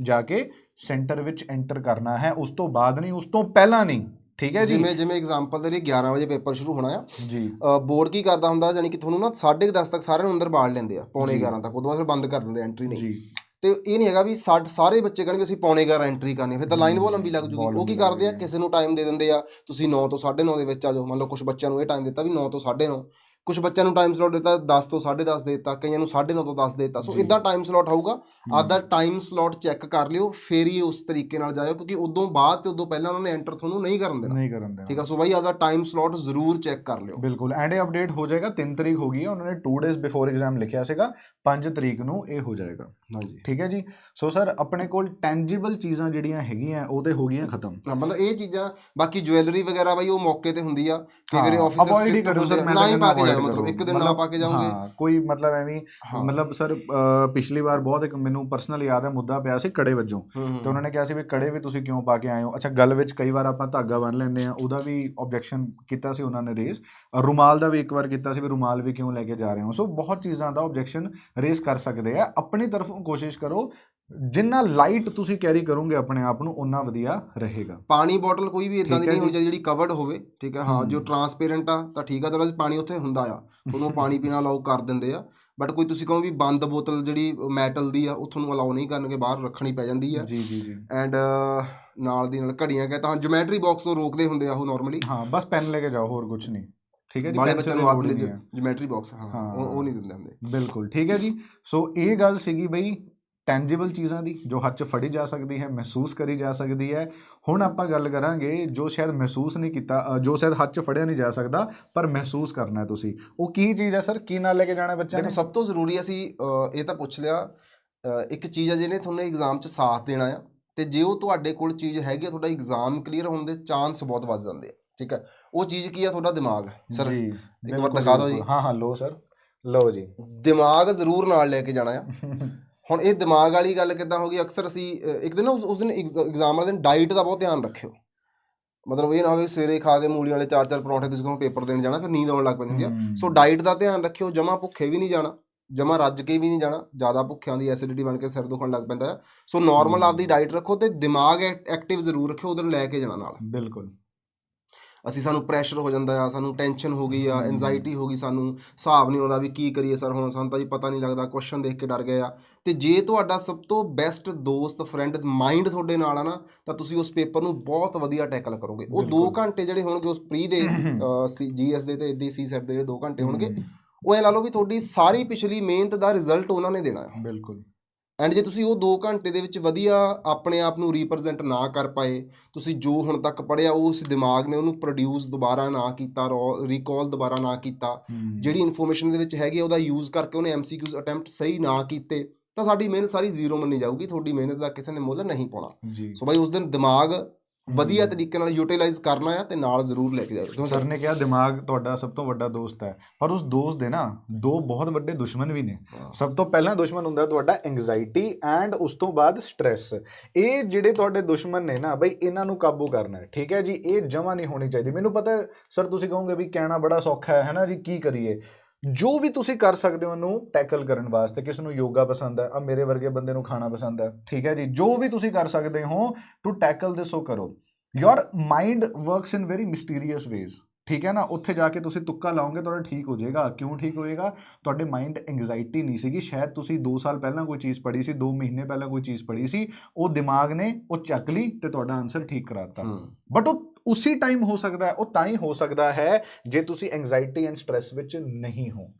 ਜਾ ਕੇ ਸੈਂਟਰ ਵਿੱਚ ਐਂਟਰ ਕਰਨਾ ਹੈ। ਉਸ ਤੋਂ ਬਾਅਦ ਨਹੀਂ ਉਸ ਤੋਂ ਪਹਿਲਾਂ ਨਹੀਂ। ਠੀਕ ਹੈ ਜੀ? ਜਿਵੇਂ ਜਿਵੇਂ ਐਗਜ਼ਾਮਪਲ ਦੇ ਲਈ 11 ਵਜੇ ਪੇਪਰ ਸ਼ੁਰੂ ਹੋਣਾ ਆ। ਜੀ। ਬੋਰਡ ਕੀ ਕਰਦਾ ਹੁੰਦਾ ਯਾਨੀ ਕਿ ਤੁਹਾਨੂੰ ਨਾ 10:30 ਤੱਕ ਸਾਰਿਆਂ ਨੂੰ ਅੰਦਰ ਬਾੜ ਲੈਂਦੇ ਆ ਪੌਣੇ ਜੀ। 11 ਤੱਕ। ਉਦੋਂ ਬਾਅਦ ਫਿਰ ਬੰਦ ਕਰ ਦਿੰਦੇ ਐਂਟਰੀ ਨਹੀਂ। ਜੀ। ਤੇ ਇਹ ਨਹੀਂ ਹੈਗਾ ਵੀ ਸਾਰੇ ਬੱਚੇ ਕਹਿਣਗੇ ਅਸੀਂ ਪੌਣੇ 11 ਐਂਟਰੀ ਕਰਨੀ ਫਿਰ ਤਾਂ ਲਾਈਨ ਬਹੁਤ ਲੰਬੀ ਲੱਗ ਜੂਗੀ। ਉਹ ਕੀ ਕਰਦੇ ਆ। ਕਿਸੇ ਨੂੰ ਟਾਈਮ ਦੇ ਦਿੰਦੇ ਆ ਤੁਸੀਂ 9 ਤੋਂ 9:30 ਦੇ ਵਿੱਚ ਆ ਜਾਓ। ਮੰਨ ਲਓ ਕੁਝ ਬੱਚਿਆਂ ਨੂੰ ਇਹ ਟਾਈਮ ਦਿੱਤਾ ਵੀ 9 ਤੋਂ 9:30 ਕੁਝ ਬੱਚਿਆਂ ਨੂੰ ਟਾਈਮ ਸਲੋਟ ਦਿੱਤਾ 10 ਤੋਂ 10:30 ਦੇ ਦਿੱਤਾ ਕਈਆਂ ਨੂੰ 9:30 ਤੋਂ 10 ਦੇ ਦਿੱਤਾ। ਸੋ। ਇਦਾਂ ਟਾਈਮ ਸਲੋਟ ਹੋਊਗਾ ਆਪਦਾ ਟਾਈਮ ਸਲੋਟ ਚੈੱਕ ਕਰ ਲਿਓ ਫੇਰ ਹੀ ਉਸ ਤਰੀਕੇ ਨਾਲ ਜਾਇਓ ਕਿਉਂਕਿ ਉਦੋਂ ਬਾਅਦ ਤੇ ਉਦੋਂ ਪਹਿਲਾਂ ਉਹਨਾਂ ਨੇ ਐਂਟਰ ਤੁਹਾਨੂੰ ਨਹੀਂ ਕਰਨ ਦੇਣਾ। ਨਹੀਂ ਕਰਨ ਦੇਣਾ। ਠੀਕ ਆ? ਸੋ ਬਾਈ ਆਪਦਾ ਟਾਈਮ ਸਲੋਟ ਜ਼ਰੂਰ ਚੈੱਕ ਕਰ ਲਿਓ। ਬਿਲਕੁਲ। ਐਂਡ ਇਹ ਅਪਡੇਟ ਹੋ ਜਾਏਗਾ 3 ਤਰੀਕ ਹੋ ਗਈ ਹੈ ਉਹਨਾਂ ਨੇ 2 ਡੇਜ਼ ਬਿਫੋਰ ਐਗਜ਼ਾਮ ਲਿਖਿਆ ਸੀਗਾ 5 ਤਰੀਕ ਨੂੰ ਇਹ ਹੋ ਜਾਏਗਾ। ਹਾਂਜੀ। ਠੀਕ ਹੈ ਜੀ? ਸੋ ਸਰ ਆਪਣੇ ਕੋਲ ਟੈਂਜੀਬਲ ਚੀਜ਼ਾਂ ਜਿਹੜੀਆਂ ਹੈਗੀਆਂ ਉਹ ਤੇ ਹੋ ਗਈਆਂ ਖਤਮ। ਹਾਂ, ਮਤਲਬ ਇਹ ਚੀਜ਼ਾਂ ਬਾਕੀ ਜੁਐਲਰੀ ਵਗੈਰਾ ਬਾਈ ਉਹ ਮੌਕੇ ਤੇ ਹੁੰਦੀ ਆ। ਕਈ ਵਾਰੀ ਆਫਿਸ avoid ਹੀ ਕਰੋ ਸਰ ਮੈਂ ਨਾ ਹੀ ਪਾ ਕੇ ਜਾਓ ਮਤਲਬ। ਇੱਕ ਦਿਨ ਨਾ ਪਾ ਕੇ ਜਾਓਗੇ। ਹਾਂ ਕੋਈ ਮਤਲਬ ਐਵੇਂ ਹਾਂ। ਮਤਲਬ ਸਰ ਪਿਛਲੀ ਵਾਰ ਬਹੁਤ ਇੱਕ ਮੈਨੂੰ ਪਰਸਨਲ ਯਾਦ ਹੈ ਮੁੱਦਾ ਪਿਆ ਸੀ ਕੜੇ ਵਜੋਂ। ਹੂੰ, ਤੇ ਉਹਨਾਂ ਨੇ ਕਿਹਾ ਸੀ ਵੀ ਕੜੇ ਵੀ ਤੁਸੀਂ ਕਿਉਂ ਪਾ ਕੇ ਆਏ ਹੋ? ਅੱਛਾ ਗੱਲ ਵਿੱਚ ਕਈ ਵਾਰ ਆਪਾਂ ਧਾਗਾ ਬੰਨ ਲੈਂਦੇ ਆ ਉਹਦਾ ਵੀ ਆਬਜੈਕਸ਼ਨ ਕੀਤਾ ਸੀ ਉਹਨਾਂ ਨੇ ਰੇਜ਼ ਰੁਮਾਲ ਦਾ ਵੀ ਇੱਕ ਵਾਰ ਕੀਤਾ ਸੀ ਵੀ ਰੁਮਾਲ ਵੀ ਕਿਉਂ ਲੈ ਕੇ ਜਾ ਰਹੇ ਹੋ? ਸੋ ਬਹੁਤ ਚੀਜ਼ਾਂ ਦਾ ਆਬਜੈਕਸ਼ਨ ਰੇਜ਼ ਕਰ ਸਕਦੇ ਆ। ਆਪਣੀ ਤਰਫੋਂ ਕੋਸ਼ਿਸ਼ ਕਰੋ ਜਿੰਨਾ ਲਾਈਟ ਤੁਸੀਂ ਕੈਰੀ ਕਰੋਗੇ ਆਪਣੇ ਆਪ ਨੂੰ ਉਨਾ ਵਧੀਆ ਰਹੇਗਾ। ਪਾਣੀ ਬੋਟਲ ਕੋਈ ਵੀ ਇਦਾਂ ਦੀ ਹੈ ਨਹੀਂ ਹੋਣੀ। ਚਾਹੀਦੀ ਜਿਹੜੀ ਕਵਰਡ ਹੋਵੇ ਠੀਕ ਹੈ? ਹਾਂ ਹੂੰ। ਜੋ ਟਰਾਂਸਪੇਰੈਂਟ ਆ ਤਾਂ ਠੀਕ ਆ ਅਦਰਵਾਇਜ਼ ਪਾਣੀ ਉੱਥੇ ਹੁੰਦਾ ਆ। ਉਹਨੂੰ ਪਾਣੀ ਪੀਣਾ ਅਲਾਉ ਕਰ ਦਿੰਦੇ ਆ। ਬਟ ਕੋਈ ਤੁਸੀਂ ਕਹੋ ਵੀ ਬੰਦ ਬੋਤਲ ਜਿਹੜੀ ਮੈਟਲ ਦੀ ਆ ਉਹ ਤੁਹਾਨੂੰ ਅਲਾਉ ਨਹੀਂ ਕਰਨਗੇ ਬਾਹਰ ਰੱਖਣੀ ਪੈ ਜਾਂਦੀ ਆ। ਜੀ ਜੀ ਜੀ। ਐਂਡ ਨਾਲ ਦੀ ਨਾਲ ਘੜੀਆਂ ਕਹੇ ਤਾਂ ਜਿਓਮੈਟਰੀ ਬਾਕਸ ਤੋਂ ਰੋਕਦੇ ਹੁੰਦੇ ਆ ਉਹ ਨਾਰਮਲੀ ਹਾਂ ਬਸ ਪੈਨ ਲੈ ਕੇ ਜਾਓ ਹੋਰ ਕੁਝ ਨਹੀਂ। ਠੀਕ ਹੈ ਜੀ ਬਾਲੇ ਬੱਚਿਆਂ ਨੂੰ ਹੈ। ਜਿਓਮੈਟਰੀ ਬਾਕਸ ਹਾਂ ਹਾਂ। ਉਹ ਨਹੀਂ ਦਿੰਦੇ ਹੁੰਦੇ। ਬਿਲਕੁਲ ਠੀਕ ਹੈ ਜੀ। ਸੋ ਇਹ ਗੱਲ ਸੀਗੀ ਬਈ ਟੈਂਜੀਬਲ ਚੀਜ਼ਾਂ ਦੀ ਜੋ ਹੱਥ 'ਚ ਫੜੀ ਜਾ ਸਕਦੀ ਹੈ ਮਹਿਸੂਸ ਕਰੀ ਜਾ ਸਕਦੀ ਹੈ। ਹੁਣ ਆਪਾਂ ਗੱਲ ਕਰਾਂਗੇ ਜੋ ਸ਼ਾਇਦ ਮਹਿਸੂਸ ਨਹੀਂ ਕੀਤਾ ਜੋ ਸ਼ਾਇਦ ਹੱਥ 'ਚ ਫੜਿਆ ਨਹੀਂ ਜਾ ਸਕਦਾ ਪਰ ਮਹਿਸੂਸ ਕਰਨਾ ਹੈ ਤੁਸੀਂ। ਉਹ ਕੀ ਚੀਜ਼ ਹੈ ਸਰ? ਕੀ ਨਾਲ ਲੈ ਕੇ ਜਾਣਾ ਹੈ ਬੱਚਿਆਂ ਨੇ? ਸਭ ਤੋਂ ਜ਼ਰੂਰੀ ਅਸੀਂ ਇਹ ਤਾਂ ਪੁੱਛ ਲਿਆ ਇੱਕ ਚੀਜ਼ ਆ ਜਿਹਨੇ ਤੁਹਾਨੂੰ ਐਗਜ਼ਾਮ 'ਚ ਸਾਥ ਦੇਣਾ ਆ ਤੇ ਜੇ ਉਹ ਤੁਹਾਡੇ ਕੋਲ ਚੀਜ਼ ਹੈਗੀ ਤੁਹਾਡਾ ਐਗਜ਼ਾਮ ਕਲੀਅਰ ਹੋਣ ਦੇ ਚਾਂਸ ਬਹੁਤ ਵੱਧ ਜਾਂਦੇ ਆ ਠੀਕ ਹੈ? ਉਹ ਚੀਜ਼ ਕੀ ਆ ਤੁਹਾਡਾ ਦਿਮਾਗ? ਸਰ ਜੀ ਵਾਰ ਬਿਲਕੁਲ, ਦਿਖਾ ਦਿਓ ਜੀ। ਬਿਲਕੁਲ। ਹਾਂ ਹਾਂ ਲੋ ਸਰ। ਲਓ ਜੀ। ਦਿਮਾਗ ਜ਼ਰੂਰ ਨਾਲ ਲੈ ਕੇ ਜਾਣਾ ਆ। ਹੁਣ ਇਹ ਦਿਮਾਗ ਵਾਲੀ ਗੱਲ ਕਿੱਦਾਂ ਹੋ ਗਈ? ਅਕਸਰ ਅਸੀਂ ਇੱਕ ਦਿਨ ਨਾ ਉਸ ਉਸ ਦਿਨ ਐਗਜ਼ਾਮ ਵਾਲੇ ਦਿਨ ਡਾਈਟ ਦਾ ਬਹੁਤ ਧਿਆਨ ਰੱਖਿਓ। ਮਤਲਬ ਇਹ ਨਾ ਹੋਵੇ ਸਵੇਰੇ ਖਾ ਕੇ ਮੂਲੀਆਂ ਵਾਲੇ ਚਾਰ ਚਾਰ ਪਰੌਂਠੇ ਤੁਸੀਂ ਕਹੋ ਪੇਪਰ ਦੇਣ ਜਾਣਾ ਫਿਰ ਨੀਂਦ ਆਉਣ ਲੱਗ ਪੈਂਦੀ ਆ। ਹਮ, ਸੋ ਡਾਈਟ ਦਾ ਧਿਆਨ ਰੱਖਿਓ ਜਮਾ ਭੁੱਖੇ ਵੀ ਨਹੀਂ ਜਾਣਾ ਜਮਾ ਰੱਜ ਕੇ ਵੀ ਨਹੀਂ ਜਾਣਾ ਜ਼ਿਆਦਾ ਭੁੱਖਿਆਂ ਦੀ ਐਸਿਡਿਟੀ ਬਣ ਕੇ ਸਿਰ ਦੁਖਣ ਲੱਗ ਪੈਂਦਾ ਹੈ ਸੋ ਨਾਰਮਲ। ਆਪਦੀ ਡਾਈਟ ਰੱਖੋ ਤੇ ਦਿਮਾਗ ਐਕਟਿਵ ਜ਼ਰੂਰ ਰੱਖਿਓ ਉਧਰ ਲੈ ਕੇ ਜਾਣਾ ਨਾਲ। ਬਿਲਕੁਲ। ਅਸੀਂ ਸਾਨੂੰ ਪ੍ਰੈਸ਼ਰ ਹੋ ਜਾਂਦਾ ਆ ਸਾਨੂੰ ਟੈਨਸ਼ਨ ਹੋ ਗਈ ਆ ਹਮ। ਐਂਜ਼ਾਈਟੀ ਹੋ ਗਈ ਸਾਨੂੰ। ਹਿਸਾਬ ਨਹੀਂ ਆਉਂਦਾ ਵੀ ਕੀ ਕਰੀਏ ਸਰ ਹੁਣ ਸਾਨੂੰ ਤਾਂ ਜੀ ਪਤਾ ਨਹੀਂ ਲੱਗਦਾ ਕੁਐਸਚਨ ਦੇਖ ਕੇ ਡਰ ਗਏ ਆ। ਤੇ ਜੇ ਤੁਹਾਡਾ ਸਭ ਤੋਂ ਬੈਸਟ ਦੋਸਤ ਫਰੈਂਡ ਮਾਈਂਡ ਤੁਹਾਡੇ ਨਾਲ ਆ ਨਾ ਤਾਂ ਤੁਸੀਂ ਉਸ ਪੇਪਰ ਨੂੰ ਬਹੁਤ ਵਧੀਆ ਟੈਕਲ ਕਰੋਗੇ। ਉਹ 2 ਬਿਲਕੁਲ। ਘੰਟੇ ਜਿਹੜੇ ਹੋਣਗੇ ਉਸ ਪ੍ਰੀ ਦੇ ਜੀਐਸ ਦੇ ਤੇ ਏਦੀ ਸੀ ਸੈਟ ਦੇ ਜਿਹੜੇ 2 ਘੰਟੇ ਹੋਣਗੇ ਉਹ ਐ ਲਾ ਲਓ ਵੀ ਤੁਹਾਡੀ ਸਾਰੀ ਪਿਛਲੀ ਮਿਹਨਤ ਦਾ ਰਿਜ਼ਲਟ ਉਹਨਾਂ ਨੇ ਦੇਣਾ। ਹੈ ਬਿਲਕੁਲ। ਐਂਡ ਜੇ ਤੁਸੀਂ ਉਹ 2 ਘੰਟੇ ਦੇ ਵਿੱਚ ਵਧੀਆ ਆਪਣੇ ਆਪ ਨੂੰ ਰਿਪਰੈਜ਼ੈਂਟ ਨਾ ਕਰ ਪਾਏ ਤੁਸੀਂ ਜੋ ਹੁਣ ਤੱਕ ਪੜਿਆ ਉਸ ਦਿਮਾਗ ਨੇ ਉਹਨੂੰ ਪ੍ਰੋਡਿਊਸ ਦੁਬਾਰਾ ਨਾ ਕੀਤਾ ਰੀਕਾਲ ਦੁਬਾਰਾ ਨਾ ਕੀਤਾ। ਜਿਹੜੀ ਇਨਫੋਰਮੇਸ਼ਨ ਦੇ ਵਿੱਚ ਹੈਗੀ ਉਹਦਾ ਯੂਜ਼ ਕਰਕੇ ਉਹਨੇ ਐਮਸੀਕਿਊਜ਼ ਅਟੈਂਪਟ ਸਹੀ ਨਾ ਕੀਤੇ ਤਾਂ ਸਾਡੀ ਮਿਹਨਤ ਸਾਰੀ ਜ਼ੀਰੋ ਮੰਨੀ ਜਾਊਗੀ ਤੁਹਾਡੀ ਮਿਹਨਤ ਦਾ ਕਿਸੇ ਨੇ ਮੁੱਲ ਨਹੀਂ ਪਾਉਣਾ। ਸੋ ਬਾਈ ਉਸ ਦਿਨ ਦਿਮਾਗ ਵਧੀਆ ਤਰੀਕੇ ਨਾਲ ਯੂਟਿਲਾਈਜ਼ ਕਰਨਾ ਆ ਤੇ ਨਾਲ ਜ਼ਰੂਰ ਲੈ ਕੇ ਜਾਓ। ਸਰ ਨੇ ਕਿਹਾ ਦਿਮਾਗ ਤੁਹਾਡਾ ਸਭ ਤੋਂ ਵੱਡਾ ਦੋਸਤ ਹੈ। ਪਰ ਉਸ ਦੋਸਤ ਦੇ ਨਾ ਦੋ ਬਹੁਤ ਵੱਡੇ ਦੁਸ਼ਮਣ ਵੀ ਨੇ। ਸਭ ਤੋਂ ਪਹਿਲਾਂ ਦੁਸ਼ਮਣ ਹੁੰਦਾ ਤੁਹਾਡਾ ਐਂਗਜ਼ਾਇਟੀ ਐਂਡ ਉਸ ਤੋਂ ਬਾਅਦ ਸਟ्रेस ਇਹ ਜਿਹੜੇ ਤੁਹਾਡੇ ਦੁਸ਼ਮਣ ਨੇ ਨਾ ਬਈ ਇਹਨਾਂ ਨੂੰ ਕਾਬੂ ਕਰਨਾ ਹੈ। ਠੀਕ ਹੈ ਜੀ? ਇਹ ਜਮਾ ਨਹੀਂ ਹੋਣੀ ਚਾਹੀਦੀ। ਮੈਨੂੰ ਪਤਾ ਹੈ ਸਰ ਤੁਸੀਂ ਕਹੋਗੇ ਵੀ ਕਹਿਣਾ ਬੜਾ ਸੌਖਾ ਹੈ ਹੈਨਾ ਜੀ? ਕੀ ਕਰੀਏ? ਜੋ ਵੀ ਤੁਸੀਂ ਕਰ ਸਕਦੇ ਹੋ ਉਹਨੂੰ ਟੈਕਲ ਕਰਨ ਵਾਸਤੇ, ਕਿਸ ਨੂੰ ਯੋਗਾ ਪਸੰਦ ਹੈ ਆ ਮੇਰੇ ਵਰਗੇ ਬੰਦੇ ਨੂੰ ਖਾਣਾ ਪਸੰਦ ਹੈ, ਠੀਕ ਹੈ ਜੀ, ਜੋ ਵੀ ਤੁਸੀਂ ਕਰ ਸਕਦੇ ਹੋ ਟੂ ਟੈਕਲ ਦਿਸ ਉਹ ਕਰੋ। Your mind works in very mysterious ways ਠੀਕ ਹੈ ਨਾ? ਉੱਥੇ ਜਾ ਕੇ ਤੁਸੀਂ ਤੁੱਕਾ ਲਾਓਗੇ ਤੁਹਾਡਾ ਠੀਕ ਹੋ ਜਾਏਗਾ। ਕਿਉਂ ਠੀਕ ਹੋਏਗਾ? ਤੁਹਾਡੇ ਮਾਈਂਡ ਐਂਗਜ਼ਾਇਟੀ ਨਹੀਂ ਸੀਗੀ। ਸ਼ਾਇਦ ਤੁਸੀਂ 2 ਸਾਲ ਪਹਿਲਾਂ ਕੋਈ ਚੀਜ਼ ਪੜ੍ਹੀ ਸੀ 2 ਮਹੀਨੇ ਪਹਿਲਾਂ ਕੋਈ ਚੀਜ਼ ਪੜ੍ਹੀ ਸੀ ਉਹ ਦਿਮਾਗ ਨੇ ਉਹ ਚੱਕ ਲਈ ਤੇ ਤੁਹਾਡਾ ਆਨਸਰ ਠੀਕ ਕਰਾਤਾ। ਬਟ ਉਹ ਉਸੇ ਟਾਈਮ ਹੋ ਸਕਦਾ ਹੈ ਉਹ ਤਾਂ ਹੀ ਹੋ ਸਕਦਾ ਹੈ ਜੇ ਤੁਸੀਂ ਐਂਗਜ਼ਾਇਟੀ ਐਂਡ ਸਟ्रेस ਵਿੱਚ ਨਹੀਂ ਹੋ।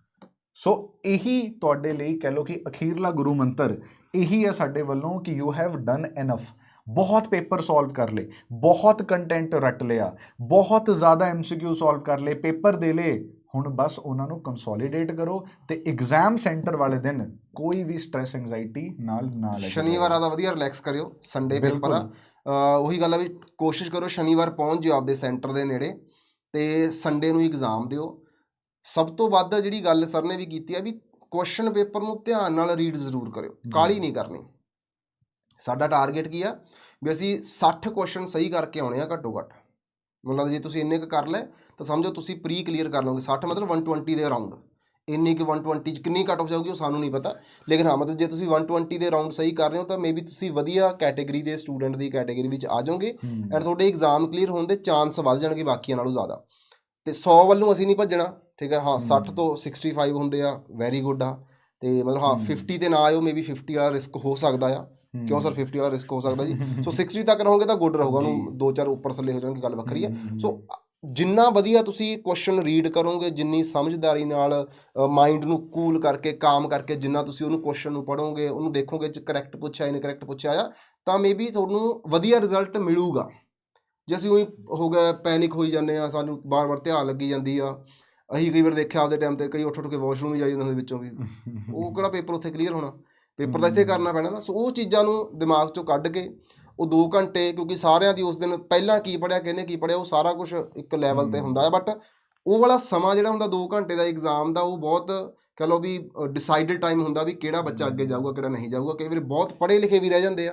ਸੋ ਇਹੀ ਤੁਹਾਡੇ ਲਈ ਕਹਿ ਲਓ ਕਿ ਅਖੀਰਲਾ ਗੁਰੂ ਮੰਤਰ ਇਹੀ ਹੈ ਸਾਡੇ ਵੱਲੋਂ ਕਿ ਯੂ ਹੈਵ ਡਨ ਐਨਫ ਬਹੁਤ ਪੇਪਰ ਸੋਲਵ ਕਰ ਲਏ ਬਹੁਤ ਕੰਟੈਂਟ ਰੱਟ ਲਿਆ ਬਹੁਤ ਜ਼ਿਆਦਾ ਐਮਸੀਕਿਊ ਸੋਲਵ ਕਰ ਲਏ ਪੇਪਰ ਦੇ ਲਏ। ਹੁਣ ਬਸ ਉਹਨਾਂ ਨੂੰ ਕੰਸੋਲੀਡੇਟ ਕਰੋ ਤੇ ਐਗਜ਼ਾਮ ਸੈਂਟਰ ਵਾਲੇ ਦਿਨ ਕੋਈ ਵੀ ਸਟ्रेस ਐਂਗਜ਼ਾਇਟੀ ਨਾਲ ਨਾ ਲੈ ਸ਼ਨੀਵਾਰ। ਆਦਾ ਵਧੀਆ ਰਿਲੈਕਸ ਕਰਿਓ ਸੰਡੇ ਪੇਪਰ ਆ। ਉਹੀ ਗੱਲ ਆ ਵੀ ਕੋਸ਼ਿਸ਼ ਕਰੋ ਸ਼ਨੀਵਾਰ ਪਹੁੰਚ ਜਿਓ ਆਪਦੇ ਸੈਂਟਰ ਦੇ ਨੇੜੇ ਤੇ ਸੰਡੇ ਨੂੰ ਐਗਜ਼ਾਮ ਦਿਓ। ਸਭ ਤੋਂ ਵੱਧ ਜਿਹੜੀ ਗੱਲ ਸਰ ਨੇ ਵੀ ਕੀਤੀ ਆ ਵੀ ਕੁਐਸਚਨ ਪੇਪਰ ਨੂੰ ਧਿਆਨ ਨਾਲ ਰੀਡ ਜ਼ਰੂਰ ਕਰਿਓ ਕਾਲੀ ਨਹੀਂ ਕਰਨੀ। ਸਾਡਾ ਟਾਰਗੇਟ ਕੀ ਆ? ਵੀ ਅਸੀਂ 60 ਕੁਐਸਚਨ ਸਹੀ ਕਰਕੇ ਆਉਣੇ ਆ ਘੱਟੋ ਘੱਟ। ਮਤਲਬ ਜੇ ਤੁਸੀਂ ਇੰਨੇ ਕੁ ਕਰ ਲਏ ਤਾਂ ਸਮਝੋ ਤੁਸੀਂ ਪ੍ਰੀ ਕਲੀਅਰ ਕਰ ਲਓਗੇ। 60 ਮਤਲਬ 120 ਦੇ ਅਰਾਊਂਡ ਇੰਨੀ ਕਿ 120 ਚ ਕਿੰਨੀ ਕੱਟ ਆਫ ਜਾਊਗੀ ਉਹ ਸਾਨੂੰ ਨਹੀਂ ਪਤਾ। ਲੇਕਿਨ ਹਾਂ ਮਤਲਬ ਜੇ ਤੁਸੀਂ 120 ਦੇ ਅਰਾਊਂਡ ਸਹੀ ਕਰ ਰਹੇ ਹੋ ਤਾਂ ਮੇਬੀ ਤੁਸੀਂ ਵਧੀਆ ਕੈਟਾਗਰੀ ਦੇ ਸਟੂਡੈਂਟ ਦੀ ਕੈਟਾਗਰੀ ਵਿੱਚ ਆ ਜਾਓਗੇ ਐਂਡ ਤੁਹਾਡੇ ਐਗਜ਼ਾਮ ਕਲੀਅਰ ਹੋਣ ਦੇ ਚਾਂਸ ਵੱਧ ਜਾਣਗੇ ਬਾਕੀਆਂ ਨਾਲੋਂ ਜ਼ਿਆਦਾ। ਤੇ 100 ਵੱਲੋਂ ਅਸੀਂ ਨਹੀਂ ਭੱਜਣਾ ਠੀਕ ਹੈ ਹਾਂ। 60 ਤੋਂ 65 ਹੁੰਦੇ ਆ ਵੈਰੀ ਗੁੱਡ ਆ। ਤੇ ਮਤਲਬ ਹਾਂ ਹਮ। 50 ਤੇ ਨਾ ਆਇਓ ਮੇਬੀ 50 ਵਾਲਾ ਰਿਸਕ ਹੋ ਸਕਦਾ ਆ। ਕਿਉਂ ਸਰ 50 ਵਾਲਾ ਰਿਸਕ ਹੋ ਸਕਦਾ ਜੀ? ਸੋ 60 ਤੱਕ ਰਹੋਗੇ ਤਾਂ ਗੁੱਡ ਰਹੂਗਾ। ਉਹਨੂੰ ਦੋ ਚਾਰ ਉੱਪਰ ਥੱਲੇ ਹੋ ਜਾਣਗੇ ਗੱਲ ਵੱਖਰੀ ਹੈ। ਸੋ ਜਿੰਨਾ ਵਧੀਆ ਤੁਸੀਂ ਕੁਐਸਚਨ ਰੀਡ ਕਰੋਗੇ ਜਿੰਨੀ ਸਮਝਦਾਰੀ ਨਾਲ ਮਾਈਂਡ ਨੂੰ ਕੂਲ ਕਰਕੇ ਕਾਮ ਕਰਕੇ ਜਿੰਨਾ ਤੁਸੀਂ ਉਹਨੂੰ ਕੁਐਸਚਨ ਨੂੰ ਪੜੋਗੇ ਉਹਨੂੰ ਦੇਖੋਗੇ ਚ ਕਰੈਕਟ ਪੁੱਛਿਆ ਇਨਕਰੈਕਟ ਪੁੱਛਿਆ ਆ ਤਾਂ ਮੇਬੀ ਤੁਹਾਨੂੰ ਵਧੀਆ ਰਿਜ਼ਲਟ ਮਿਲੂਗਾ। ਜੇ ਅਸੀਂ ਉਹੀ ਹੋ ਗਿਆ ਪੈਨਿਕ ਹੋਈ ਜਾਂਦੇ ਆ ਸਾਨੂੰ ਬਾਰ-ਬਾਰ ਧਿਆਨ ਲੱਗੀ ਜਾਂਦੀ ਆ ਅਸੀਂ ਕਈ ਵਾਰ ਦੇਖਿਆ ਆਪਦੇ ਟਾਈਮ ਤੇ ਕਈ ਉੱਠ ਉੱਠ ਕੇ ਵਾਸ਼ਰੂਮ ਵੀ ਜਾਈ ਜਾਂਦੇ ਹੁੰਦੇ ਵਿੱਚੋਂ ਵੀ। ਉਹ ਕਿਹੜਾ ਪੇਪਰ ਉੱਥੇ ਕਲੀਅਰ ਹੋਣਾ? ਪੇਪਰ ਤਾਂ ਇੱਥੇ ਕਰਨਾ ਪੈਣਾ ਨਾ। ਸੋ ਉਹ ਚੀਜ਼ਾਂ ਨੂੰ ਦਿਮਾਗ ਚੋਂ ਕੱਢ ਕੇ ਉਹ 2 ਘੰਟੇ ਕਿਉਂਕਿ ਸਾਰਿਆਂ ਦੀ ਉਸ ਦਿਨ ਪਹਿਲਾਂ ਕੀ ਪੜਿਆ ਕਿਹਨੇ ਕੀ ਪੜਿਆ ਉਹ ਸਾਰਾ ਕੁਝ ਇੱਕ ਲੈਵਲ ਤੇ। ਹੁੰਦਾ ਹੈ। ਬਟ ਉਹ ਵਾਲਾ ਸਮਾਂ ਜਿਹੜਾ ਹੁੰਦਾ 2 ਘੰਟੇ ਦਾ ਐਗਜ਼ਾਮ ਦਾ ਉਹ ਬਹੁਤ ਕਹ ਲਓ ਵੀ ਡਿਸਾਈਡਡ ਟਾਈਮ ਹੁੰਦਾ ਵੀ ਕਿਹੜਾ ਬੱਚਾ ਅੱਗੇ ਜਾਊਗਾ ਕਿਹੜਾ ਨਹੀਂ ਜਾਊਗਾ। ਕਈ ਵਾਰੀ ਬਹੁਤ ਪੜ੍ਹੇ ਲਿਖੇ ਵੀ ਰਹਿ ਜਾਂਦੇ ਆ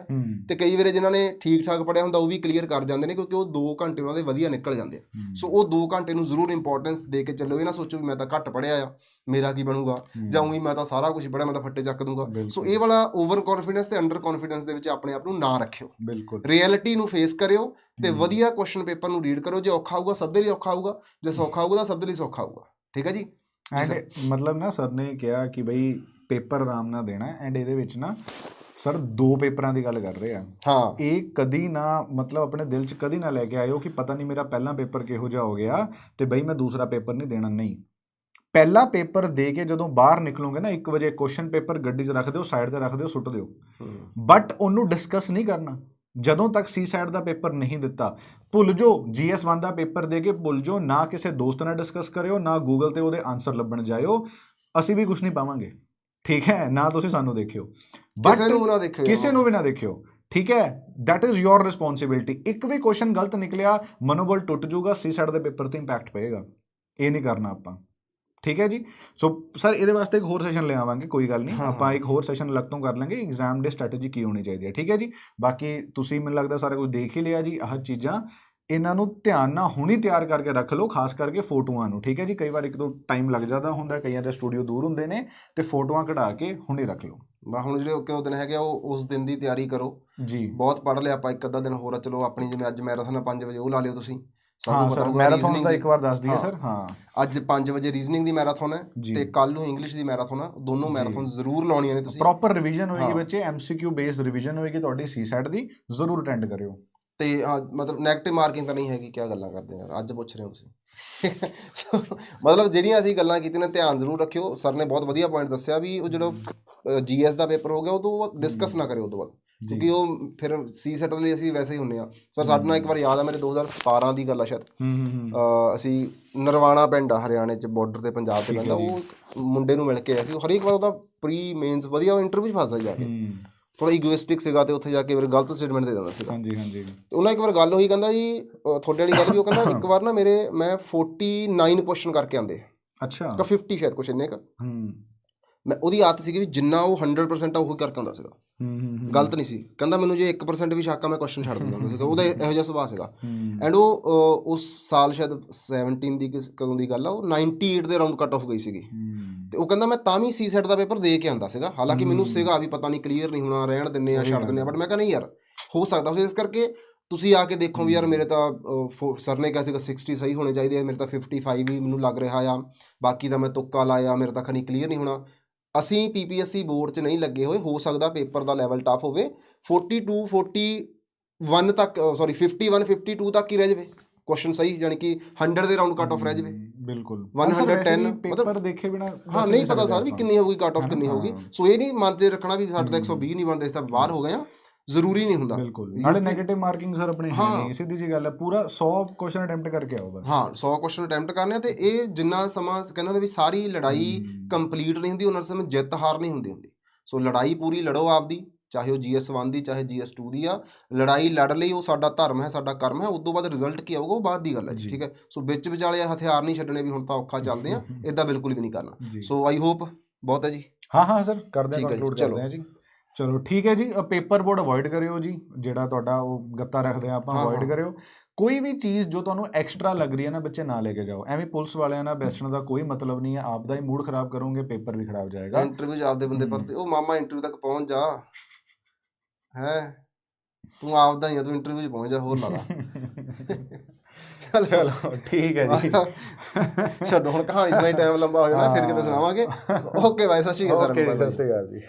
ਤੇ ਕਈ ਵਾਰੀ ਜਿਨ੍ਹਾਂ ਨੇ ਠੀਕ ਠਾਕ ਪੜਿਆ ਹੁੰਦਾ ਉਹ ਵੀ ਕਲੀਅਰ ਕਰ ਜਾਂਦੇ ਨੇ ਕਿਉਂਕਿ ਉਹ 2 ਘੰਟੇ ਉਹਨਾਂ ਦੇ ਵਧੀਆ ਨਿਕਲ ਜਾਂਦੇ ਆ। ਸੋ ਉਹ 2 ਘੰਟੇ ਨੂੰ ਜ਼ਰੂਰ ਇੰਪੋਰਟੈਂਸ ਦੇ ਕੇ ਚੱਲੋ। ਇਹ ਨਾ ਸੋਚੋ ਵੀ ਮੈਂ ਤਾਂ ਘੱਟ ਪੜਿਆ ਆ ਮੇਰਾ ਕੀ ਬਣੂਗਾ? ਜਾਂ ਉਹੀ ਮੈਂ ਤਾਂ ਸਾਰਾ ਕੁਝ ਪੜਿਆ ਮੈਂ ਤਾਂ ਫੱਟੇ ਚੱਕ ਦੂੰਗਾ। ਸੋ ਇਹ ਵਾਲਾ ਓਵਰ ਕੌਨਫੀਡੈਂਸ ਤੇ ਅੰਡਰ ਕੌਨਫੀਡੈਂਸ ਦੇ ਵਿੱਚ ਆਪਣੇ ਆਪ ਨੂੰ ਨਾ ਰੱਖਿਓ। ਬਿਲਕੁਲ। ਰਿਐਲਿਟੀ ਨੂੰ ਫੇਸ ਕਰਿਓ ਤੇ। ਵਧੀਆ ਕੁਐਸਚਨ ਪੇਪਰ ਨੂੰ ਰੀਡ ਕਰੋ ਜੇ ਔਖਾ ਹੋਊਗਾ ਸਭ ਦੇ ਲਈ ਔਖਾ ਹੋਊਗਾ। ਜੇ ਸੌਖਾ ਹੋਊਗਾ ਤਾਂ ਸਭ ਦੇ ਲਈ ਸੌਖਾ ਹੋਊਗਾ। ਠੀਕ ਹੈ ਜੀ? ਐਂਡ। ਮਤਲਬ ਨਾ ਸਰ ਨੇ ਕਿਹਾ ਕਿ ਬਈ ਪੇਪਰ ਆਰਾਮ ਨਾਲ ਦੇਣਾ ਐਂਡ ਇਹਦੇ ਵਿੱਚ ਨਾ ਸਰ ਦੋ ਪੇਪਰਾਂ ਦੀ ਗੱਲ ਕਰ ਰਹੇ ਆ। ਹਾਂ। ਇਹ ਕਦੀ ਨਾ ਮਤਲਬ ਆਪਣੇ ਦਿਲ 'ਚ ਕਦੀ ਨਾ ਲੈ ਕੇ ਆਇਓ ਕਿ ਪਤਾ ਨਹੀਂ ਮੇਰਾ ਪਹਿਲਾ ਪੇਪਰ ਕਿਹੋ ਜਿਹਾ ਹੋ ਗਿਆ ਤੇ ਬਈ ਮੈਂ ਦੂਸਰਾ ਪੇਪਰ ਨਹੀਂ ਦੇਣਾ ਨਹੀਂ। ਪਹਿਲਾ ਪੇਪਰ ਦੇ ਕੇ ਜਦੋਂ ਬਾਹਰ ਨਿਕਲੋਗੇ ਨਾ 1 ਵਜੇ ਕੁਐਸਚਨ ਪੇਪਰ ਗੱਡੀ 'ਚ ਰੱਖ ਦਿਓ ਸਾਈਡ ਤੇ ਰੱਖ ਦਿਓ ਸੁੱਟ ਦਿਓ। ਬਟ ਉਹਨੂੰ ਡਿਸਕਸ ਨਹੀਂ ਕਰਨਾ। ਜਦੋਂ ਤੱਕ ਸੀ ਸਾਈਡ ਦਾ ਪੇਪਰ ਨਹੀਂ ਦਿੱਤਾ ਭੁੱਲ ਜੋ GS1 ਦਾ ਪੇਪਰ ਦੇ ਕੇ ਭੁੱਲ ਜੋ ਨਾ ਕਿਸੇ ਦੋਸਤ ਨਾਲ ਡਿਸਕਸ ਕਰਿਓ ਨਾ ਗੂਗਲ ਤੇ ਉਹਦੇ ਆਨਸਰ ਲੱਭਣ ਜਾਇਓ ਅਸੀਂ ਵੀ ਕੁਝ ਨਹੀਂ ਪਾਵਾਂਗੇ। ਠੀਕ ਹੈ? ਨਾ ਤੁਸੀਂ ਸਾਨੂੰ ਦੇਖਿਓ। ਕਿਸੇ ਨੂੰ ਨਾ ਦੇਖਿਓ। ਕਿਸੇ ਨੂੰ ਵੀ ਨਾ ਦੇਖਿਓ। ਠੀਕ ਹੈ? That is your responsibility ਇੱਕ ਵੀ ਕੁਐਸਚਨ ਗਲਤ ਨਿਕਲਿਆ ਮਨੋਬਲ ਟੁੱਟ ਜਾਊਗਾ ਸੀ ਸਾਈਡ ਦੇ ਪੇਪਰ ਤੇ ਇੰਪੈਕਟ ਪਏਗਾ। ਇਹ ਨਹੀਂ ਕਰਨਾ ਆਪਾਂ। ਠੀਕ ਹੈ ਜੀ? ਸੋ ਸਰ ਇਹਦੇ ਵਾਸਤੇ ਇੱਕ ਹੋਰ ਸੈਸ਼ਨ ਲੈ ਆਵਾਂਗੇ ਕੋਈ ਗੱਲ ਨਹੀਂ। ਆਪਾਂ। ਇੱਕ ਹੋਰ ਸੈਸ਼ਨ ਅਲੱਗ ਤੋਂ ਕਰ ਲਾਂਗੇ। ਐਗਜ਼ਾਮ ਦੇ ਸਟ੍ਰੈਟਜੀ ਕੀ ਹੋਣੀ ਚਾਹੀਦੀ ਹੈ ਠੀਕ ਹੈ ਜੀ? ਬਾਕੀ ਤੁਸੀਂ ਮੈਨੂੰ ਲੱਗਦਾ ਸਾਰਾ ਕੁਝ ਦੇਖ ਹੀ ਲਿਆ ਜੀ ਆਹ ਚੀਜ਼ਾਂ। ਇਹਨਾਂ ਨੂੰ ਧਿਆਨ ਨਾਲ ਹੁਣੀ ਤਿਆਰ ਕਰਕੇ ਰੱਖ ਲਓ ਖਾਸ ਕਰਕੇ ਫੋਟੋਆਂ ਨੂੰ ਠੀਕ ਹੈ ਜੀ? ਕਈ ਵਾਰ ਇੱਕ ਦੋ ਟਾਈਮ ਲੱਗ ਜਾਂਦਾ ਹੁੰਦਾ ਕਈਆਂ ਦੇ ਸਟੂਡੀਓ ਦੂਰ ਹੁੰਦੇ ਨੇ ਤੇ ਫੋਟੋਆਂ ਕਢਾ ਕੇ ਹੁਣੀ ਰੱਖ ਲਓ। ਬਾ ਹੁਣ ਜਿਹੜੇ ਉਹ ਦਿਨ ਹੈਗੇ ਉਹ ਉਸ ਦਿਨ ਦੀ ਤਿਆਰੀ ਕਰੋ। ਜੀ। ਬਹੁਤ ਪੜ੍ਹ ਲਿਆ ਆਪਾਂ ਇੱਕ ਅੱਧਾ ਦਿਨ ਹੋਰ ਆ ਚਲੋ ਆਪਣੀ ਜਿਵੇਂ ਅੱਜ ਮੈਰਾਥਨ ਆ 5 ਵਜੇ ਉਹ ਲਾ ਲਿਓ ਤੁਸੀਂ। ਹਾਂ ਸਰ ਮੈਰਾਥਨ ਦਾ ਇੱਕ ਵਾਰ ਦੱਸ ਦਈਏ ਹਾਂ। ਸਰ ਹਾਂ ਅੱਜ 5 ਵਜੇ ਰੀਜ਼ਨਿੰਗ ਦੀ ਮੈਰਾਥਨ ਹੈ। ਤੇ ਕੱਲ ਨੂੰ ਇੰਗਲਿਸ਼ ਦੀ ਮੈਰਾਥਨ ਆ ਦੋਨੋਂ। ਮੈਰਾਥਨ ਜ਼ਰੂਰ ਲਾਉਣੀਆਂ ਨੇ ਤੁਸੀਂ ਪ੍ਰੋਪਰ ਰਿਵੀਜ਼ਨ ਹੋਏਗੀ ਹਾਂ। ਬੱਚੇ ਐਮਸੀਕਿਊ ਬੇਸਡ ਰਿਵੀਜ਼ਨ ਹੋਏਗੀ ਤੁਹਾਡੀ ਸੀ ਸੈਟ ਦੀ ਜ਼ਰੂਰ ਅਟੈਂਡ ਕਰਿਓ ਤੇ ਹਾਂ ਮਤਲਬ 네ਗੇਟਿਵ ਮਾਰਕਿੰਗ ਤਾਂ ਨਹੀਂ ਹੈਗੀ ਕੀ ਗੱਲਾਂ ਕਰਦੇ ਯਾਰ ਅੱਜ ਪੁੱਛ ਰਹੇ ਹੋ ਤੁਸੀਂ ਮਤਲਬ ਜਿਹੜੀਆਂ ਅਸੀਂ ਗੱਲਾਂ ਕੀਤੀਆਂ ਨੇ ਧਿਆਨ ਜ਼ਰੂਰ ਰੱਖਿਓ ਸਰ ਨੇ ਬਹੁਤ ਵਧੀਆ ਪੁਆਇੰਟ ਦੱਸਿਆ ਵੀ ਉਹ ਜਿਹੜਾ ਜੀਐਸ ਦਾ ਪੇਪਰ ਹੋ ਗਿਆ ਉਹ ਤੋਂ ਡਿਸਕਸ ਨਾ ਕਰਿਓ ਉਹ ਤੋਂ ਬਾਅਦ ਕਿਉਂਕਿ ਉਹ ਫਿਰ ਸੀ ਸੈਟ ਲਈ ਅਸੀਂ ਵੈਸੇ ਹੀ ਹੁੰਨੇ ਆ ਸਰ ਸਾਡੇ ਨਾਲ ਇੱਕ ਵਾਰ ਯਾਦ ਆ ਮੇਰੇ 2017 ਦੀ ਗੱਲ ਆ ਸ਼ਾਇਦ। ਹੂੰ ਹੂੰ ਹੂੰ। ਅਹ ਅਸੀਂ ਨਰਵਾਣਾ ਪਿੰਡ ਆ ਹਰਿਆਣੇ ਚ ਬਾਰਡਰ ਤੇ ਪੰਜਾਬ ਤੇ ਪੈਂਦਾ। ਉਹ ਇੱਕ ਮੁੰਡੇ ਨੂੰ ਮਿਲ ਕੇ ਆਇਆ ਸੀ। ਉਹ ਹਰੇਕ ਵਾਰ ਉਹਦਾ ਪ੍ਰੀ ਮੇਨਸ ਵਧੀਆ ਇੰਟਰਵਿਊ ਫਸਦਾ ਜਾ ਕੇ। ਹੂੰ। ਥੋੜਾ ਇਗੋਇਸਟਿਕ ਸੀਗਾ ਤੇ ਉੱਥੇ ਜਾ ਕੇ ਫਿਰ ਗਲਤ ਸਟੇਟਮੈਂਟ ਦੇ ਦਿੰਦਾ ਸੀਗਾ। ਹਾਂਜੀ ਹਾਂਜੀ। ਤੇ ਉਹਨਾਂ ਇੱਕ ਵਾਰ ਗੱਲ ਹੋਈ ਕਹਿੰਦਾ ਜੀ ਤੁਹਾਡੇ ਵਾਲੀ ਗੱਲ ਵੀ ਉਹ ਕਹਿੰਦਾ ਇੱਕ ਵਾਰ ਨਾ ਮੇਰੇ ਮੈਂ 49 ਕੁਐਸਚਨ ਕਰਕੇ ਆਂਦੇ ਅੱਛਾ। ਤਾਂ 50 ਸ਼ਾਇਦ ਕੁਛ ਇੰਨੇ ਕ ਹੂੰ। ਮੈਂ ਉਹਦੀ ਆਦਤ ਸੀਗੀ ਵੀ ਜਿੰਨਾ ਉਹ 100% ਆ ਉਹ ਕਰਕੇ ਆਉਂਦਾ ਸੀਗਾ। ਗਲਤ ਨਹੀਂ ਸੀ। ਕਹਿੰਦਾ ਮੈਨੂੰ ਜੇ 1% ਵੀ ਸ਼ੱਕ ਆ ਮੈਂ ਕੁਐਸਚਨ ਛੱਡ ਦਿੰਦਾ ਹੁੰਦਾ ਸੀਗਾ। ਉਹਦਾ ਇਹੋ ਜਿਹਾ ਸੁਭਾਅ ਸੀਗਾ। ਐਂਡ ਉਹ ਉਸ ਸਾਲ ਸ਼ਾਇਦ 17 ਦੀ ਕਦੋਂ ਦੀ ਗੱਲ ਆ ਉਹ 98 ਦੇ ਰਾਉਂਡ ਕੱਟ ਆਫ ਗਈ ਸੀਗੀ। ਤੇ ਉਹ ਕਹਿੰਦਾ ਮੈਂ ਤਾਂ ਵੀ ਸੀ ਸੈਟ ਦਾ ਪੇਪਰ ਦੇ ਕੇ ਆਂਦਾ ਸੀਗਾ। ਹਾਲਾਂਕਿ ਮੈਨੂੰ। ਸੀਗਾ ਵੀ ਪਤਾ ਨਹੀਂ ਕਲੀਅਰ ਨਹੀਂ ਹੋਣਾ ਰਹਿਣ ਦਿੰਨੇ ਆ ਛੱਡ ਦਿੰਨੇ ਆ। ਬਟ ਮੈਂ ਕਹਿੰਦਾ ਨਹੀਂ ਯਾਰ ਹੋ ਸਕਦਾ ਸੀ ਇਸ ਕਰਕੇ ਤੁਸੀਂ ਆ ਕੇ ਦੇਖੋ ਵੀ ਯਾਰ ਮੇਰੇ ਤਾਂ ਸਰ ਨੇ ਕਿਹਾ ਸੀਗਾ 60 ਸਹੀ ਹੋਣੇ ਚਾਹੀਦੇ ਆ ਮੇਰੇ ਤਾਂ 55 ਵੀ ਮੈਨੂੰ ਲੱਗ ਰਿਹਾ ਆ। ਬਾਕੀ ਤਾਂ ਮੈਂ ਤੁੱਕਾ ਲਾਇਆ ਮੇਰੇ ਤਾਂ ਖਣੀ ਕਲੀਅਰ ਨਹੀਂ ਹੋਣਾ। ਅਸੀਂ ਪੀਪੀਐਸਸੀ ਬੋਰਡ 'ਚ ਨਹੀਂ ਲੱਗੇ ਹੋਏ ਹੋ ਸਕਦਾ ਪੇਪਰ ਦਾ ਲੈਵਲ ਟਫ ਹੋਵੇ। 42 41 ਤੱਕ ਸੌਰੀ 51 52 ਤੱਕ ਹੀ ਰਹਿ ਜਾਵੇ। ਕੁਐਸਚਨ ਸਹੀ ਯਾਨੀ ਕਿ 100 ਦੇ ਰਾਉਂਡ ਕੱਟ ਆਫ ਰਹਿ ਜਾਵੇ। ਬਿਲੁਲ 110 ਪੇਪਰ ਦੇਖੇ ਬਿਨਾ ਹਾਂ ਨਹੀਂ ਪਤਾ ਸਰ ਵੀ ਕਿੰਨੀ ਹੋਊਗੀ ਕੱਟ ਆਫ? ਕਿੰਨੀ ਹੋਊਗੀ। ਸੋ ਇਹ ਨਹੀਂ ਮਨ ਤੇ ਰੱਖਣਾ ਵੀ ਸਾਡੇ ਤਾਂ 120 ਨਹੀਂ ਬਣਦੇ ਇਸ ਤਾਂ ਬਾਹਰ ਹੋ ਗਏ ਆ ਜ਼ਰੂਰੀ ਨਹੀਂ ਹੁੰਦਾ। ਬਿਲਕੁਲ। ਨਾਲੇ 네ਗੇਟਿਵ ਮਾਰਕਿੰਗ ਸਰ ਆਪਣੇ ਹੈ। ਨਹੀਂ। ਸਿੱਧੀ ਜੀ ਗੱਲ ਹੈ ਪੂਰਾ 100 ਕੁਐਸਚਨ ਅਟੈਂਪਟ ਕਰਕੇ ਆਓ ਬਸ। ਹਾਂ 100 ਕੁਐਸਚਨ ਅਟੈਂਪਟ ਕਰਨੇ ਤੇ ਇਹ ਜਿੰਨਾ ਸਮਾਂ ਕਹਿੰਦੇ ਹੁੰਦੇ ਵੀ ਸਾਰੀ ਲੜਾਈ। ਕੰਪਲੀਟ ਨਹੀਂ ਹੁੰਦੀ ਉਹਨਾਂ ਸਮੇਂ ਜਿੱਤ ਹਾਰ ਨਹੀਂ ਹੁੰਦੀ ਹੁੰਦੀ। ਸੋ ਲੜਾਈ ਪੂਰੀ ਲੜੋ ਆਪਦੀ ਚਾਹੇ ਉਹ GS1 ਦੀ ਚਾਹੇ GS2 ਦੀ ਆ। ਲੜਾਈ ਲੜ ਲਈ ਉਹ ਸਾਡਾ ਧਰਮ ਹੈ ਸਾਡਾ ਕਰਮ ਹੈ ਉਸ ਤੋਂ ਬਾਅਦ ਰਿਜ਼ਲਟ ਕੀ ਆਊਗਾ ਉਹ ਬਾਅਦ ਦੀ ਗੱਲ ਹੈ ਜੀ। ਠੀਕ ਹੈ? ਸੋ ਵਿੱਚ ਵਿਚਾਲੇ ਹਥਿਆਰ ਨਹੀਂ ਛੱਡਣੇ ਵੀ ਹੁਣ ਤਾਂ ਔਖਾ ਚੱਲਦੇ ਆ ਇਦਾਂ ਬਿਲਕੁਲ ਵੀ ਨਹੀਂ ਕਰਨਾ। ਸੋ ਆਈ ਹੋਪ ਬਹੁਤ ਹੈ ਜੀ। ਹਾਂ ਹਾਂ ਸਰ ਕਰਦੇ ਹਾਂ ਕੰਕਲੂਡ। ਕਰਦੇ ਹਾਂ ਜੀ। ਚਲੋ ਠੀਕ ਹੈ ਜੀ ਪੇਪਰ ਬੋਰਡ ਅਵੋਇਡ ਕਰਿਓ ਜੀ ਜਿਹੜਾ ਤੁਹਾਡਾ ਉਹ ਗੱਤਾ ਰੱਖਦੇ ਆ ਆਪਾਂ ਅਵੋਇਡ। ਕਰਿਓ। ਕੋਈ ਵੀ ਚੀਜ਼ ਜੋ ਤੁਹਾਨੂੰ ਐਕਸਟਰਾ ਲੱਗ ਰਹੀ ਹੈ ਨਾ ਬੱਚੇ ਨਾ ਲੈ ਕੇ ਜਾਓ। ਐਵੇਂ ਪੁਲਿਸ ਵਾਲਿਆਂ ਨਾਲ ਬੈਸਣ ਦਾ ਕੋਈ ਮਤਲਬ ਨਹੀਂ ਹੈ ਆਪ ਦਾ ਹੀ ਮੂਡ ਖਰਾਬ ਕਰੋਗੇ ਪੇਪਰ ਵੀ ਖਰਾਬ ਜਾਏਗਾ। ਇੰਟਰਵਿਊ ਆਪਦੇ ਬੰਦੇ ਹਮ। ਪਰ ਉਹ ਮਾਮਾ ਇੰਟਰਵਿਊ ਤੱਕ ਪਹੁੰਚ ਜਾ। ਹੈ? ਤੂੰ ਆਪਦਾ ਹੀ ਆ ਤੂੰ ਇੰਟਰਵਿਊ 'ਚ ਪਹੁੰਚ ਜਾ ਹੋਰ ਲਾ ਲਾ। ਚਲੋ ਠੀਕ ਹੈ ਜੀ। ਛੱਡੋ ਹੁਣ ਕਹਾਣੀ ਸੁਣਾਈ ਟਾਈਮ ਲੰਬਾ ਹੋ ਜਾਣਾ ਫਿਰ ਕਿਤੇ। ਸੁਣਾਵਾਂਗੇ। ਓਕੇ ਬਾਈ ਸਤਿ ਸ਼੍ਰੀ ਅਕਾਲ ਓਕੇ ਸਾਰਿਆਂ ਨੂੰ ਸਤਿ। ਸ਼੍ਰੀ ਅਕਾਲ ਜੀ।